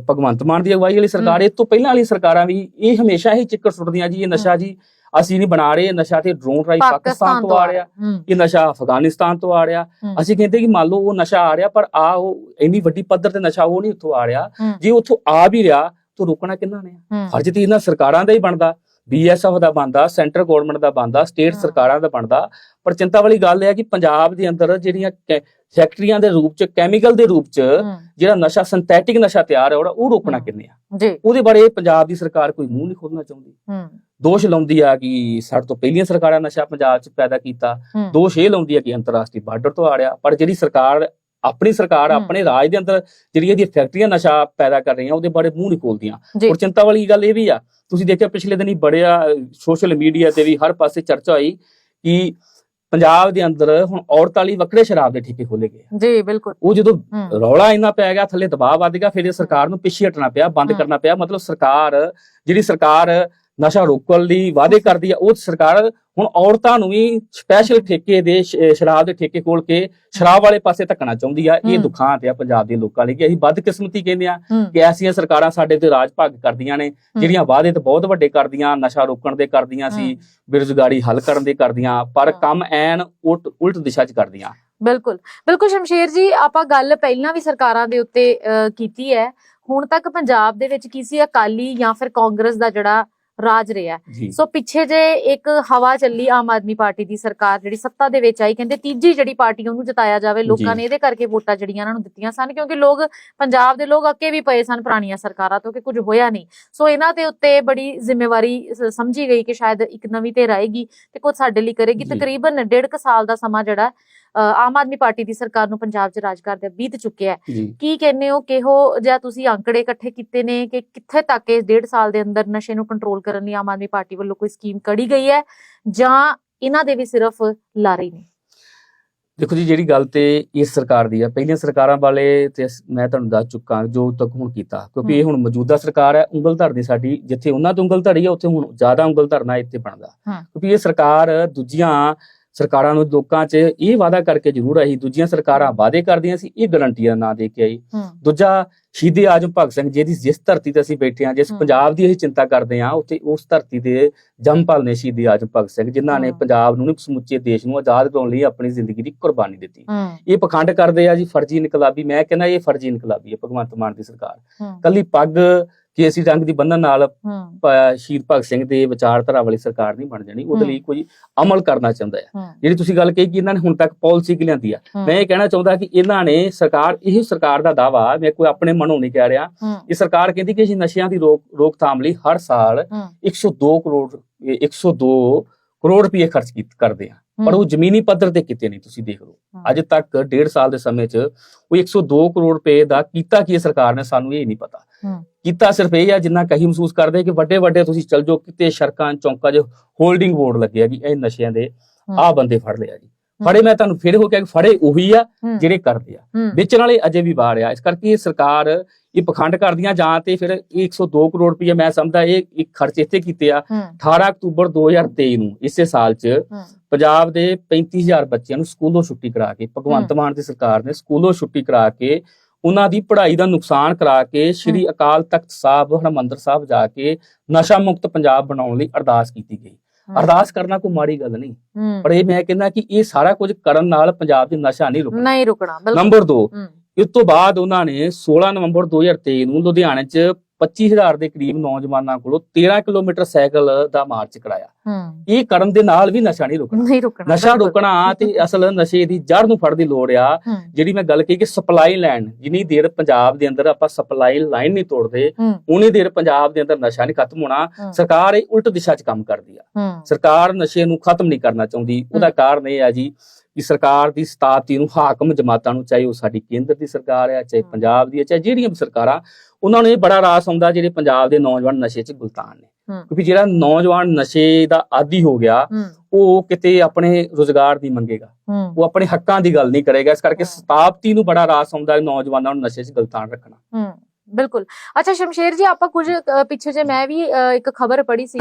ਭਗਵੰਤ ਮਾਨ ਦੀ ਅਗਵਾਈ ਵਾਲੀ ਸਰਕਾਰ। ਇਹ ਤੋਂ ਪਹਿਲਾਂ ਵਾਲੀ ਸਰਕਾਰਾਂ ਵੀ ਇਹ ਹਮੇਸ਼ਾ ਹੀ ਚੱਕਰ ਸੁੱਟਦੀਆਂ ਜੀ ਇਹ ਨਸ਼ਾ ਜੀ। ਅਸੀਂ ਨਹੀਂ ਬਣਾ ਰਹੇ ਨਸ਼ਾ ਤੇ ਡਰੋਨ ਰਾਈ ਪਾਕਿਸਤਾਨ ਤੋਂ ਆ ਰਿਹਾ। ਇਹ ਨਸ਼ਾ ਅਫਗਾਨਿਸਤਾਨ ਤੋਂ ਆ ਰਿਹਾ। ਅਸੀਂ ਕਹਿੰਦੇ ਕਿ ਮੰਨ ਲਓ ਉਹ ਨਸ਼ਾ ਆ ਰਿਹਾ ਪਰ ਆ ਉਹ ਇੰਨੀ ਵੱਡੀ ਪੱਧਰ ਤੇ ਨਸ਼ਾ ਉਹ ਨਹੀਂ ਉੱਥੋਂ ਆ ਰਿਹਾ। ਜੇ ਉੱਥੋਂ ਆ ਵੀ ਰਿਹਾ ਤਾਂ ਰੋਕਣਾ ਕਿੰਨਾ ਨੇ ਫਰਜ਼ ਤੇ ਇਹਨਾਂ ਸਰਕਾਰਾਂ ਦਾ ਹੀ ਬਣਦਾ। ਬੀਐਸਐਫ ਦਾ ਬਣਦਾ ਸੈਂਟਰ ਗਵਰਨਮੈਂਟ ਦਾ ਬਣਦਾ ਸਟੇਟ। ਸਰਕਾਰਾਂ ਦਾ ਬਣਦਾ। ਪਰ ਚਿੰਤਾ ਵਾਲੀ ਗੱਲ ਇਹ ਹੈ ਕਿ ਪੰਜਾਬ ਦੇ ਅੰਦਰ ਜਿਹੜੀਆਂ ਫੈਕਟਰੀਆਂ ਦੇ ਰੂਪ ਚ ਕੈਮੀਕਲ ਦੇ ਰੂਪ ਚ ਜਿਹੜਾ ਨਸ਼ਾ ਸਿੰਥੈਟਿਕ ਨਸ਼ਾ ਤਿਆਰ ਹੋ ਉਹ ਰੋਕਣਾ। ਕਿੰਨੇ ਆ? ਜੀ। ਉਹਦੇ ਬਾਰੇ ਪੰਜਾਬ ਦੀ ਸਰਕਾਰ ਕੋਈ ਮੂੰਹ ਨਹੀਂ ਖੋਲਣਾ ਚਾਹੁੰਦੀ। ਦੋਸ਼ ਲਾਉਂਦੀ ਆ ਕਿ ਸਾਡੇ ਤੋਂ ਪਹਿਲੀਆਂ ਸਰਕਾਰਾਂ ਨਸ਼ਾ ਪੰਜਾਬ 'ਚ ਪੈਦਾ ਕੀਤਾ। ਦੋਸ਼ ਇਹ ਲਾਉਂਦੀ ਆ ਕਿ ਅੰਤਰਰਾਸ਼ਟਰੀ ਬਾਰਡਰ ਤੋਂ ਆ ਰਿਹਾ। ਪਰ ਜਿਹੜੀ ਸਰਕਾਰ ਆਪਣੀ ਸਰਕਾਰ। ਆਪਣੇ ਰਾਜ ਦੇ ਅੰਦਰ ਜਿਹੜੀਆਂ ਇਹਦੀਆਂ ਫੈਕਟਰੀਆਂ ਨਸ਼ਾ ਪੈਦਾ ਕਰ ਰਹੀਆਂ ਉਹਦੇ ਬਾਰੇ ਮੂੰਹ ਨਹੀਂ ਖੋਲਦੀਆਂ ਔਰ ਚਿੰਤਾ ਵਾਲੀ ਗੱਲ ਇਹ ਵੀ ਆ ਤੁਸੀਂ ਦੇਖਿਆ ਪਿਛਲੇ ਦਿਨੀ ਬੜਿਆ ਸੋਸ਼ਲ ਮੀਡੀਆ ਤੇ ਵੀ ਹਰ ਪਾਸੇ ਚਰਚਾ ਹੋਈ ਕਿ ਪੰਜਾਬ ਦੇ ਅੰਦਰ ਹੁਣ ਔਰਤਾਂ ਲਈ ਵੱਖਰੇ ਸ਼ਰਾਬ ਦੇ ਠੇਕੇ ਖੋਲੇ ਗਏ। ਜੀ ਬਿਲਕੁਲ ਉਹ ਜਦੋਂ ਰੌਲਾ ਇੰਨਾ ਪੈ ਗਿਆ ਥੱਲੇ ਦਬਾਅ ਵੱਧ ਗਿਆ ਫਿਰ ਇਹ ਸਰਕਾਰ ਨੂੰ ਪਿੱਛੇ ਹਟਣਾ ਪਿਆ ਬੰਦ। ਕਰਨਾ ਪਿਆ ਮਤਲਬ ਸਰਕਾਰ ਜਿਹੜੀ ਸਰਕਾਰ ਨਸ਼ਾ ਰੋਕਣ ਲਈ ਵਾਅਦੇ ਕਰਦੀ ਆ। ਉਹ ਸਰਕਾਰ ਹੁਣ ਔਰਤਾਂ ਨੂੰ ਵੀ ਸਪੈਸ਼ਲ ਠੇਕੇ ਦੇ ਸ਼ਰਾਬ ਦੇ ਠੇਕੇ ਖੋਲ ਕੇ ਸ਼ਰਾਬ ਵਾਲੇ ਪਾਸੇ ਧੱਕਣਾ ਚਾਹੁੰਦੀ ਆ। ਇਹ। ਦੁਖਾਂਤ ਆ ਪੰਜਾਬ ਦੇ ਲੋਕਾਂ ਲਈ। ਕਿ ਅਸੀਂ ਬਦਕਿਸਮਤੀ ਕਹਿੰਦੇ ਆ ਕਿ ਐਸੀਆਂ ਸਰਕਾਰਾਂ ਸਾਡੇ ਤੇ ਰਾਜ ਭਾਗ ਕਰਦੀਆਂ ਨੇ ਜਿਹੜੀਆਂ ਵਾਅਦੇ ਤੇ ਬਹੁਤ ਵੱਡੇ ਕਰਦੀਆਂ ਨਸ਼ਾ ਰੋਕਣ ਦੇ ਕਰਦੀਆਂ ਸੀ ਬੇਰੁਜ਼ਗਾਰੀ ਹੱਲ ਕਰਨ ਦੇ ਕਰਦੀਆਂ ਪਰ। ਕੰਮ ਐਨ ਉਲਟ ਉਲਟ ਦਿਸ਼ਾ 'ਚ ਕਰਦੀਆਂ। ਬਿਲਕੁਲ। ਬਿਲਕੁਲ ਸ਼ਮਸ਼ੇਰ ਜੀ ਆਪਾਂ ਗੱਲ ਪਹਿਲਾਂ ਵੀ ਸਰਕਾਰਾਂ ਦੇ ਉੱਤੇ ਕੀਤੀ ਹੈ। ਹੁਣ ਤੱਕ ਪੰਜਾਬ ਦੇ ਵਿੱਚ ਕੀ ਸੀ ਅਕਾਲੀ ਜਾਂ ਫਿਰ ਕਾਂਗਰਸ ਦਾ ਜਿਹੜਾ ਰਾਜ ਰਿਹਾ ਸੋ ਪਿੱਛੇ ਜੇ ਇੱਕ ਹਵਾ ਚੱਲੀ ਆਮ ਆਦਮੀ ਪਾਰਟੀ ਦੀ ਸਰਕਾਰ ਜਿਹੜੀ ਸੱਤਾ ਦੇ ਵਿੱਚ ਆਈ ਕਹਿੰਦੇ ਤੀਜੀ ਜਿਹੜੀ ਪਾਰਟੀ ਉਹਨੂੰ ਜਿਤਾਇਆ ਜਾਵੇ ਲੋਕਾਂ। ਨੇ ਇਹਦੇ ਕਰਕੇ ਵੋਟਾਂ ਜਿਹੜੀਆਂ ਇਹਨਾਂ ਨੂੰ ਦਿੱਤੀਆਂ ਸਨ ਕਿਉਂਕਿ ਲੋਕ ਪੰਜਾਬ ਦੇ ਲੋਕ ਅੱਕੇ ਵੀ ਪਏ ਸਨ ਪੁਰਾਣੀਆਂ ਸਰਕਾਰਾਂ ਤੋਂ ਕਿ ਕੁਝ ਹੋਇਆ ਨਹੀਂ ਸੋ ਇਹਨਾਂ ਦੇ ਉੱਤੇ ਬੜੀ ਜ਼ਿੰਮੇਵਾਰੀ ਸਮਝੀ ਗਈ ਕਿ ਸ਼ਾਇਦ ਇੱਕ ਨਵੀਂ ਧਿਰ ਆਏਗੀ ਤੇ ਕੁਝ ਸਾਡੇ ਲਈ ਕਰੇਗੀ। ਤਕਰੀਬਨ ਡੇਢ ਕੁ ਸਾਲ ਦਾ ਸਮਾਂ ਜਿਹੜਾ ਆਮ ਆਦਮੀ ਪਾਰਟੀ ਦੀ ਸਰਕਾਰ ਨੂੰ ਪੰਜਾਬ 'ਚ ਰਾਜ ਕਰਦੇ ਬੀਤ ਚੁੱਕਿਆ ਹੈ। ਜੀ। ਕੀ ਕਹਿੰਦੇ ਹੋ? ਕਿਹੋ ਜਿਹਾ ਤੁਸੀਂ ਅੰਕੜੇ ਇਕੱਠੇ ਕੀਤੇ ਨੇ ਕਿ ਕਿੱਥੇ ਤੱਕ ਇਸ ਡੇਢ ਸਾਲ ਦੇ ਅੰਦਰ ਨਸ਼ੇ ਨੂੰ ਕੰਟਰੋਲ ਕਰਨ ਲਈ ਆਮ ਆਦਮੀ ਪਾਰਟੀ ਵੱਲੋਂ ਕੋਈ ਸਕੀਮ ਕੜੀ ਗਈ ਹੈ ਜਾਂ ਇਹਨਾਂ ਦੇ ਵੀ ਸਿਰਫ ਲਾਰੇ ਨੇ? ਦੇਖੋ ਜੀ ਜਿਹੜੀ ਗੱਲ ਤੇ ਇਸ ਸਰਕਾਰ ਦੀ ਆ ਪਹਿਲੀਆਂ ਸਰਕਾਰਾਂ ਵਾਲੇ ਤੇ ਮੈਂ ਤੁਹਾਨੂੰ ਦੱਸ ਚੁੱਕਾ ਜੋ ਤੱਕ ਹੁਣ ਕੀਤਾ ਕਿਉਂਕਿ ਇਹ ਹੁਣ ਮੌਜੂਦਾ ਸਰਕਾਰ ਹੈ ਉਂਗਲ ਧਰਦੀ ਸਾਡੀ ਜਿੱਥੇ ਉਹਨਾਂ ਤੋਂ ਉਂਗਲ ਧਰੀ ਆ ਉੱਥੇ ਹੁਣ ਜ਼ਿਆਦਾ ਉਂਗਲ ਧਰਨਾ ਇੱਥੇ ਬਣਦਾ। ਕਿਉਂਕਿ ਇਹ ਸਰਕਾਰ ਦੂਜੀਆਂ ਸਰਕਾਰਾਂ ਨੂੰ ਲੋਕਾਂ 'ਚ ਇਹ ਵਾਅਦਾ ਕਰਕੇ ਜ਼ਰੂਰ ਆਈ ਦੂਜੀਆਂ ਸਰਕਾਰਾਂ ਵਾਅਦੇ ਕਰਦੀਆਂ ਸੀ ਇਹ ਗਰੰਟੀਆਂ ਨਾ ਦੇ ਕੇ ਆਈ। ਦੂਜਾ ਸ਼ਹੀਦੇ ਆਜਮ ਭਗਤ ਸਿੰਘ ਜਿਹਦੀ ਜਿਸ ਧਰਤੀ ਤੇ ਅਸੀਂ ਬੈਠੇ ਹਾਂ ਜਿਸ। ਪੰਜਾਬ ਦੀ ਅਸੀਂ ਚਿੰਤਾ ਕਰਦੇ ਹਾਂ ਉੱਥੇ ਉਸ ਧਰਤੀ ਤੇ ਜੰਮਪਲ ਨੇ ਸ਼ਹੀਦੇ ਆਜਮ ਭਗਤ ਸਿੰਘ ਜਿਨ੍ਹਾਂ ਨੇ। ਪੰਜਾਬ ਨੂੰ ਨਹੀਂ ਸਮੁੱਚੇ ਦੇਸ਼ ਨੂੰ ਆਜ਼ਾਦ ਕਰਾਉਣ ਲਈ ਆਪਣੀ ਜ਼ਿੰਦਗੀ ਦੀ ਕੁਰਬਾਨੀ ਦਿੱਤੀ। ਇਹ ਪਖੰਡ ਕਰਦੇ ਆ ਜੀ ਫਰਜ਼ੀ ਇਨਕਲਾਬੀ ਮੈਂ ਕਹਿੰਦਾ ਇਹ ਫਰਜ਼ੀ ਇਨਕਲਾਬੀ ਹੈ ਭਗਵੰਤ ਮਾਨ ਦੀ ਸਰਕਾਰ। ਕੱਲੀ ਪੱਗ ਕੇਸੀ ਰੰਗ ਦੀ ਬੰਨਣ ਨਾਲ ਸ਼ਹੀਦ ਭਗਤ ਸਿੰਘ ਦੇ ਵਿਚਾਰਧਾਰਾ ਵਾਲੀ ਸਰਕਾਰ ਨਹੀਂ ਬਣ ਜਾਣੀ ਉਹਦੇ। ਲਈ ਕੋਈ ਅਮਲ ਕਰਨਾ ਚਾਹੁੰਦਾ ਹੈ। ਜਿਹੜੀ ਤੁਸੀਂ ਗੱਲ ਕਹੀ ਕਿ ਇਹਨਾਂ ਨੇ ਹੁਣ ਤੱਕ ਪਾਲਿਸੀ ਕਿ ਲਿਆਂਦੀ ਆ ਮੈਂ ਇਹ ਕਹਿਣਾ ਚਾਹੁੰਦਾ ਕਿ ਇਹਨਾਂ ਨੇ ਸਰਕਾਰ ਇਹ ਸਰਕਾਰ ਦਾ ਦਾਵਾ ਮੈਂ ਕੋਈ ਆਪਣੇ ਮਨੋਂ ਨਹੀਂ ਕਹਿ ਰਿਹਾ। ਇਹ ਸਰਕਾਰ ਕਹਿੰਦੀ ਕਿ ਅਸੀਂ ਨਸ਼ਿਆਂ ਦੀ ਰੋਕ ਰੋਕਥਾਮ ਲਈ ਹਰ ਸਾਲ ਹੂੰ। 102 ਕਰੋੜ ਇਹ 102 ਕਰੋੜ ਰੁਪਏ ਖਰਚ ਕੀਤ ਕਰਦੇ ਆ। ਪਰ ਉਹ ਜ਼ਮੀਨੀ ਪੱਧਰ ਤੇ ਕਿਤੇ ਨਹੀਂ ਤੁਸੀਂ ਦੇਖ ਲਓ। ਅੱਜ ਤੱਕ ਡੇਢ ਸਾਲ ਦੇ ਸਮੇਂ 'ਚ ਉਹ 102 ਕਰੋੜ ਰੁਪਏ ਦਾ ਕੀਤਾ ਕੀ ਸਰਕਾਰ ਨੇ ਸਾਨੂੰ ਇਹ ਨਹੀਂ ਪਤਾ। ਕੀਤਾ ਸਿਰਫ ਇਹ ਆ ਜਿੰਨਾ ਕਹੀ ਮਹਿਸੂਸ ਕਰਦੇ ਕਿ ਵੱਡੇ ਵੱਡੇ ਤੁਸੀਂ ਚੱਲ ਜਾਓ ਕਿਤੇ ਸੜਕਾਂ ਚੌਂਕਾਂ 'ਚ ਹੋਲਡਿੰਗ ਬੋਰਡ ਲੱਗੇ ਆ ਕਿ ਇਹ ਨਸ਼ਿਆਂ ਦੇ ਆਹ ਬੰਦੇ ਫੜ ਲਿਆ ਜੀ। ਫੜੇ ਮੈਂ ਤੁਹਾਨੂੰ ਫਿਰ ਹੋ ਕੇ ਫੜੇ ਉਹੀ ਆ ਜਿਹੜੇ ਕਰਦੇ ਆ। ਵੇਚਣ ਵਾਲੇ ਅਜੇ ਵੀ ਬਾਹਰ ਆ। ਇਸ ਕਰਕੇ ਇਹ ਸਰਕਾਰ ਇਹ ਪਖੰਡ ਕਰਦੀਆਂ ਜਾਂ ਤੇ ਫਿਰ ਇਹ 102 ਕਰੋੜ ਰੁਪਏ ਮੈਂ ਸਮਝਦਾ ਇਹ ਇੱਕ ਖਰਚ ਇੱਥੇ ਕੀਤੇ ਆ ਹੂੰ, 18 ਅਕਤੂਬਰ 2023 ਨੂੰ ਇਸੇ ਸਾਲ 'ਚ ਪੰਜਾਬ ਦੇ 35000 ਬੱਚਿਆਂ ਨੂੰ ਸਕੂਲੋਂ ਛੁੱਟੀ ਕਰਾ ਕੇ ਭਗਵੰਤ ਮਾਨ ਦੀ ਸਰਕਾਰ ਨੇ ਸਕੂਲੋਂ ਛੁੱਟੀ ਕਰਾ ਕੇ ਉਹਨਾਂ ਦੀ ਪੜ੍ਹਾਈ ਦਾ ਨੁਕਸਾਨ ਕਰਾ ਕੇ ਸ੍ਰੀ ਅਕਾਲ ਤਖਤ ਸਾਹਿਬ ਹਰਮੰਦਰ ਸਾਹਿਬ ਜਾ ਕੇ ਨਸ਼ਾ ਮੁਕਤ ਪੰਜਾਬ ਬਣਾਉਣ ਲਈ ਅਰਦਾਸ ਕੀਤੀ ਗਈ। ਅਰਦਾਸ ਕਰਨਾ ਕੋਈ ਮਾੜੀ ਗੱਲ ਨਹੀਂ ਪਰ ਇਹ ਮੈਂ ਕਹਿੰਦਾ ਕਿ ਇਹ ਸਾਰਾ ਕੁਝ ਕਰਨ ਨਾਲ ਪੰਜਾਬ 'ਚ ਨਸ਼ਾ ਨਹੀਂ ਰੁਕਣਾ। ਨਹੀਂ ਰੁਕਣਾ ਬਿਲਕੁਲ। ਨੰਬਰ 2 ਹੂੰ ਇਸ ਤੋਂ ਬਾਅਦ ਉਹਨਾਂ ਨੇ 16 ਨਵੰਬਰ 2023 ਨੂੰ ਲੁਧਿਆਣੇ 'ਚ 25000 ਦੇ ਕਰੀਬ ਨੌਜਵਾਨਾਂ ਕੋਲੋਂ 13 ਕਿਲੋਮੀਟਰ ਸਾਈਕਲ ਦਾ ਮਾਰਚ ਕਰਾਇਆ। ਇਹ ਕਰਨ ਦੇ ਨਾਲ ਵੀ ਨਸ਼ਾ ਨਹੀਂ ਰੁਕਣਾ। ਨਹੀਂ ਰੁਕਣਾ। ਨਸ਼ਾ। ਰੋਕਣਾ ਤੇ ਅਸਲ ਨਸ਼ੇ ਦੀ ਜੜ ਨੂੰ ਫੜਨ ਦੀ ਲੋੜ ਆ। ਜਿਹੜੀ ਮੈਂ ਗੱਲ ਕਹੀ ਕਿ ਸਪਲਾਈ ਲਾਈਨ ਜਿੰਨੀ ਦੇਰ ਪੰਜਾਬ ਦੇ ਅੰਦਰ ਆਪਾਂ ਸਪਲਾਈ ਲਾਈਨ ਨਹੀਂ ਤੋੜਦੇ ਉਨੀ ਦੇਰ ਪੰਜਾਬ ਦੇ ਅੰਦਰ ਨਸ਼ਾ ਨਹੀਂ ਖਤਮ ਹੋਣਾ। ਸਰਕਾਰ ਇਹ ਉਲਟ ਦਿਸ਼ਾ 'ਚ ਕੰਮ ਕਰਦੀ ਆ। ਸਰਕਾਰ ਨਸ਼ੇ ਨੂੰ ਖਤਮ ਨਹੀਂ ਕਰਨਾ ਚਾਹੁੰਦੀ। ਉਹਦਾ ਕਾਰਨ ਇਹ ਆ ਜੀ ਕਿ ਸਰਕਾਰ ਦੀ ਸਤਾਬਤੀ ਨੂੰ ਹਾਕਮ ਜਮਾਤਾਂ ਨੂੰ ਚਾਹੇ ਉਹ ਸਾਡੀ ਕੇਂਦਰ ਦੀ ਸਰਕਾਰ ਆ ਚਾਹੇ। ਪੰਜਾਬ ਦੀ ਆ ਚਾਹੇ ਜਿਹੜੀਆਂ ਵੀ ਸਰਕਾਰਾਂ ਉਹਨਾਂ ਨੂੰ ਇਹ ਬੜਾ ਰਾਸ ਆਉਂਦਾ ਜਿਹੜੇ ਪੰਜਾਬ ਦੇ ਨੌਜਵਾਨ ਨਸ਼ੇ 'ਚ ਗੁਲਤਾਨ ਨੇ। ਕਿਉਂਕਿ ਜਿਹੜਾ ਨੌਜਵਾਨ ਨਸ਼ੇ ਦਾ ਆਦੀ ਹੋ ਗਿਆ ਉਹ ਕਿਤੇ ਆਪਣੇ ਰੋਜ਼ਗਾਰ ਦੀ ਮੰਗੇਗਾ। ਉਹ ਆਪਣੇ ਹੱਕਾਂ ਦੀ ਗੱਲ ਨਹੀਂ ਕਰੇਗਾ। ਇਸ ਕਰਕੇ ਹਾਂ। ਸਤਾਬਤੀ ਨੂੰ ਬੜਾ ਰਾਸ ਆਉਂਦਾ ਹੈ ਨੌਜਵਾਨਾਂ ਨੂੰ ਨਸ਼ੇ 'ਚ ਗਲਤਾਨ ਰੱਖਣਾ। ਬਿਲਕੁਲ। ਅੱਛਾ ਸ਼ਮਸ਼ੇਰ ਜੀ ਆਪਾਂ ਕੁਝ ਪਿੱਛੇ ਜੇ ਮੈਂ ਵੀ ਇੱਕ ਖਬਰ ਪੜ੍ਹੀ ਸੀ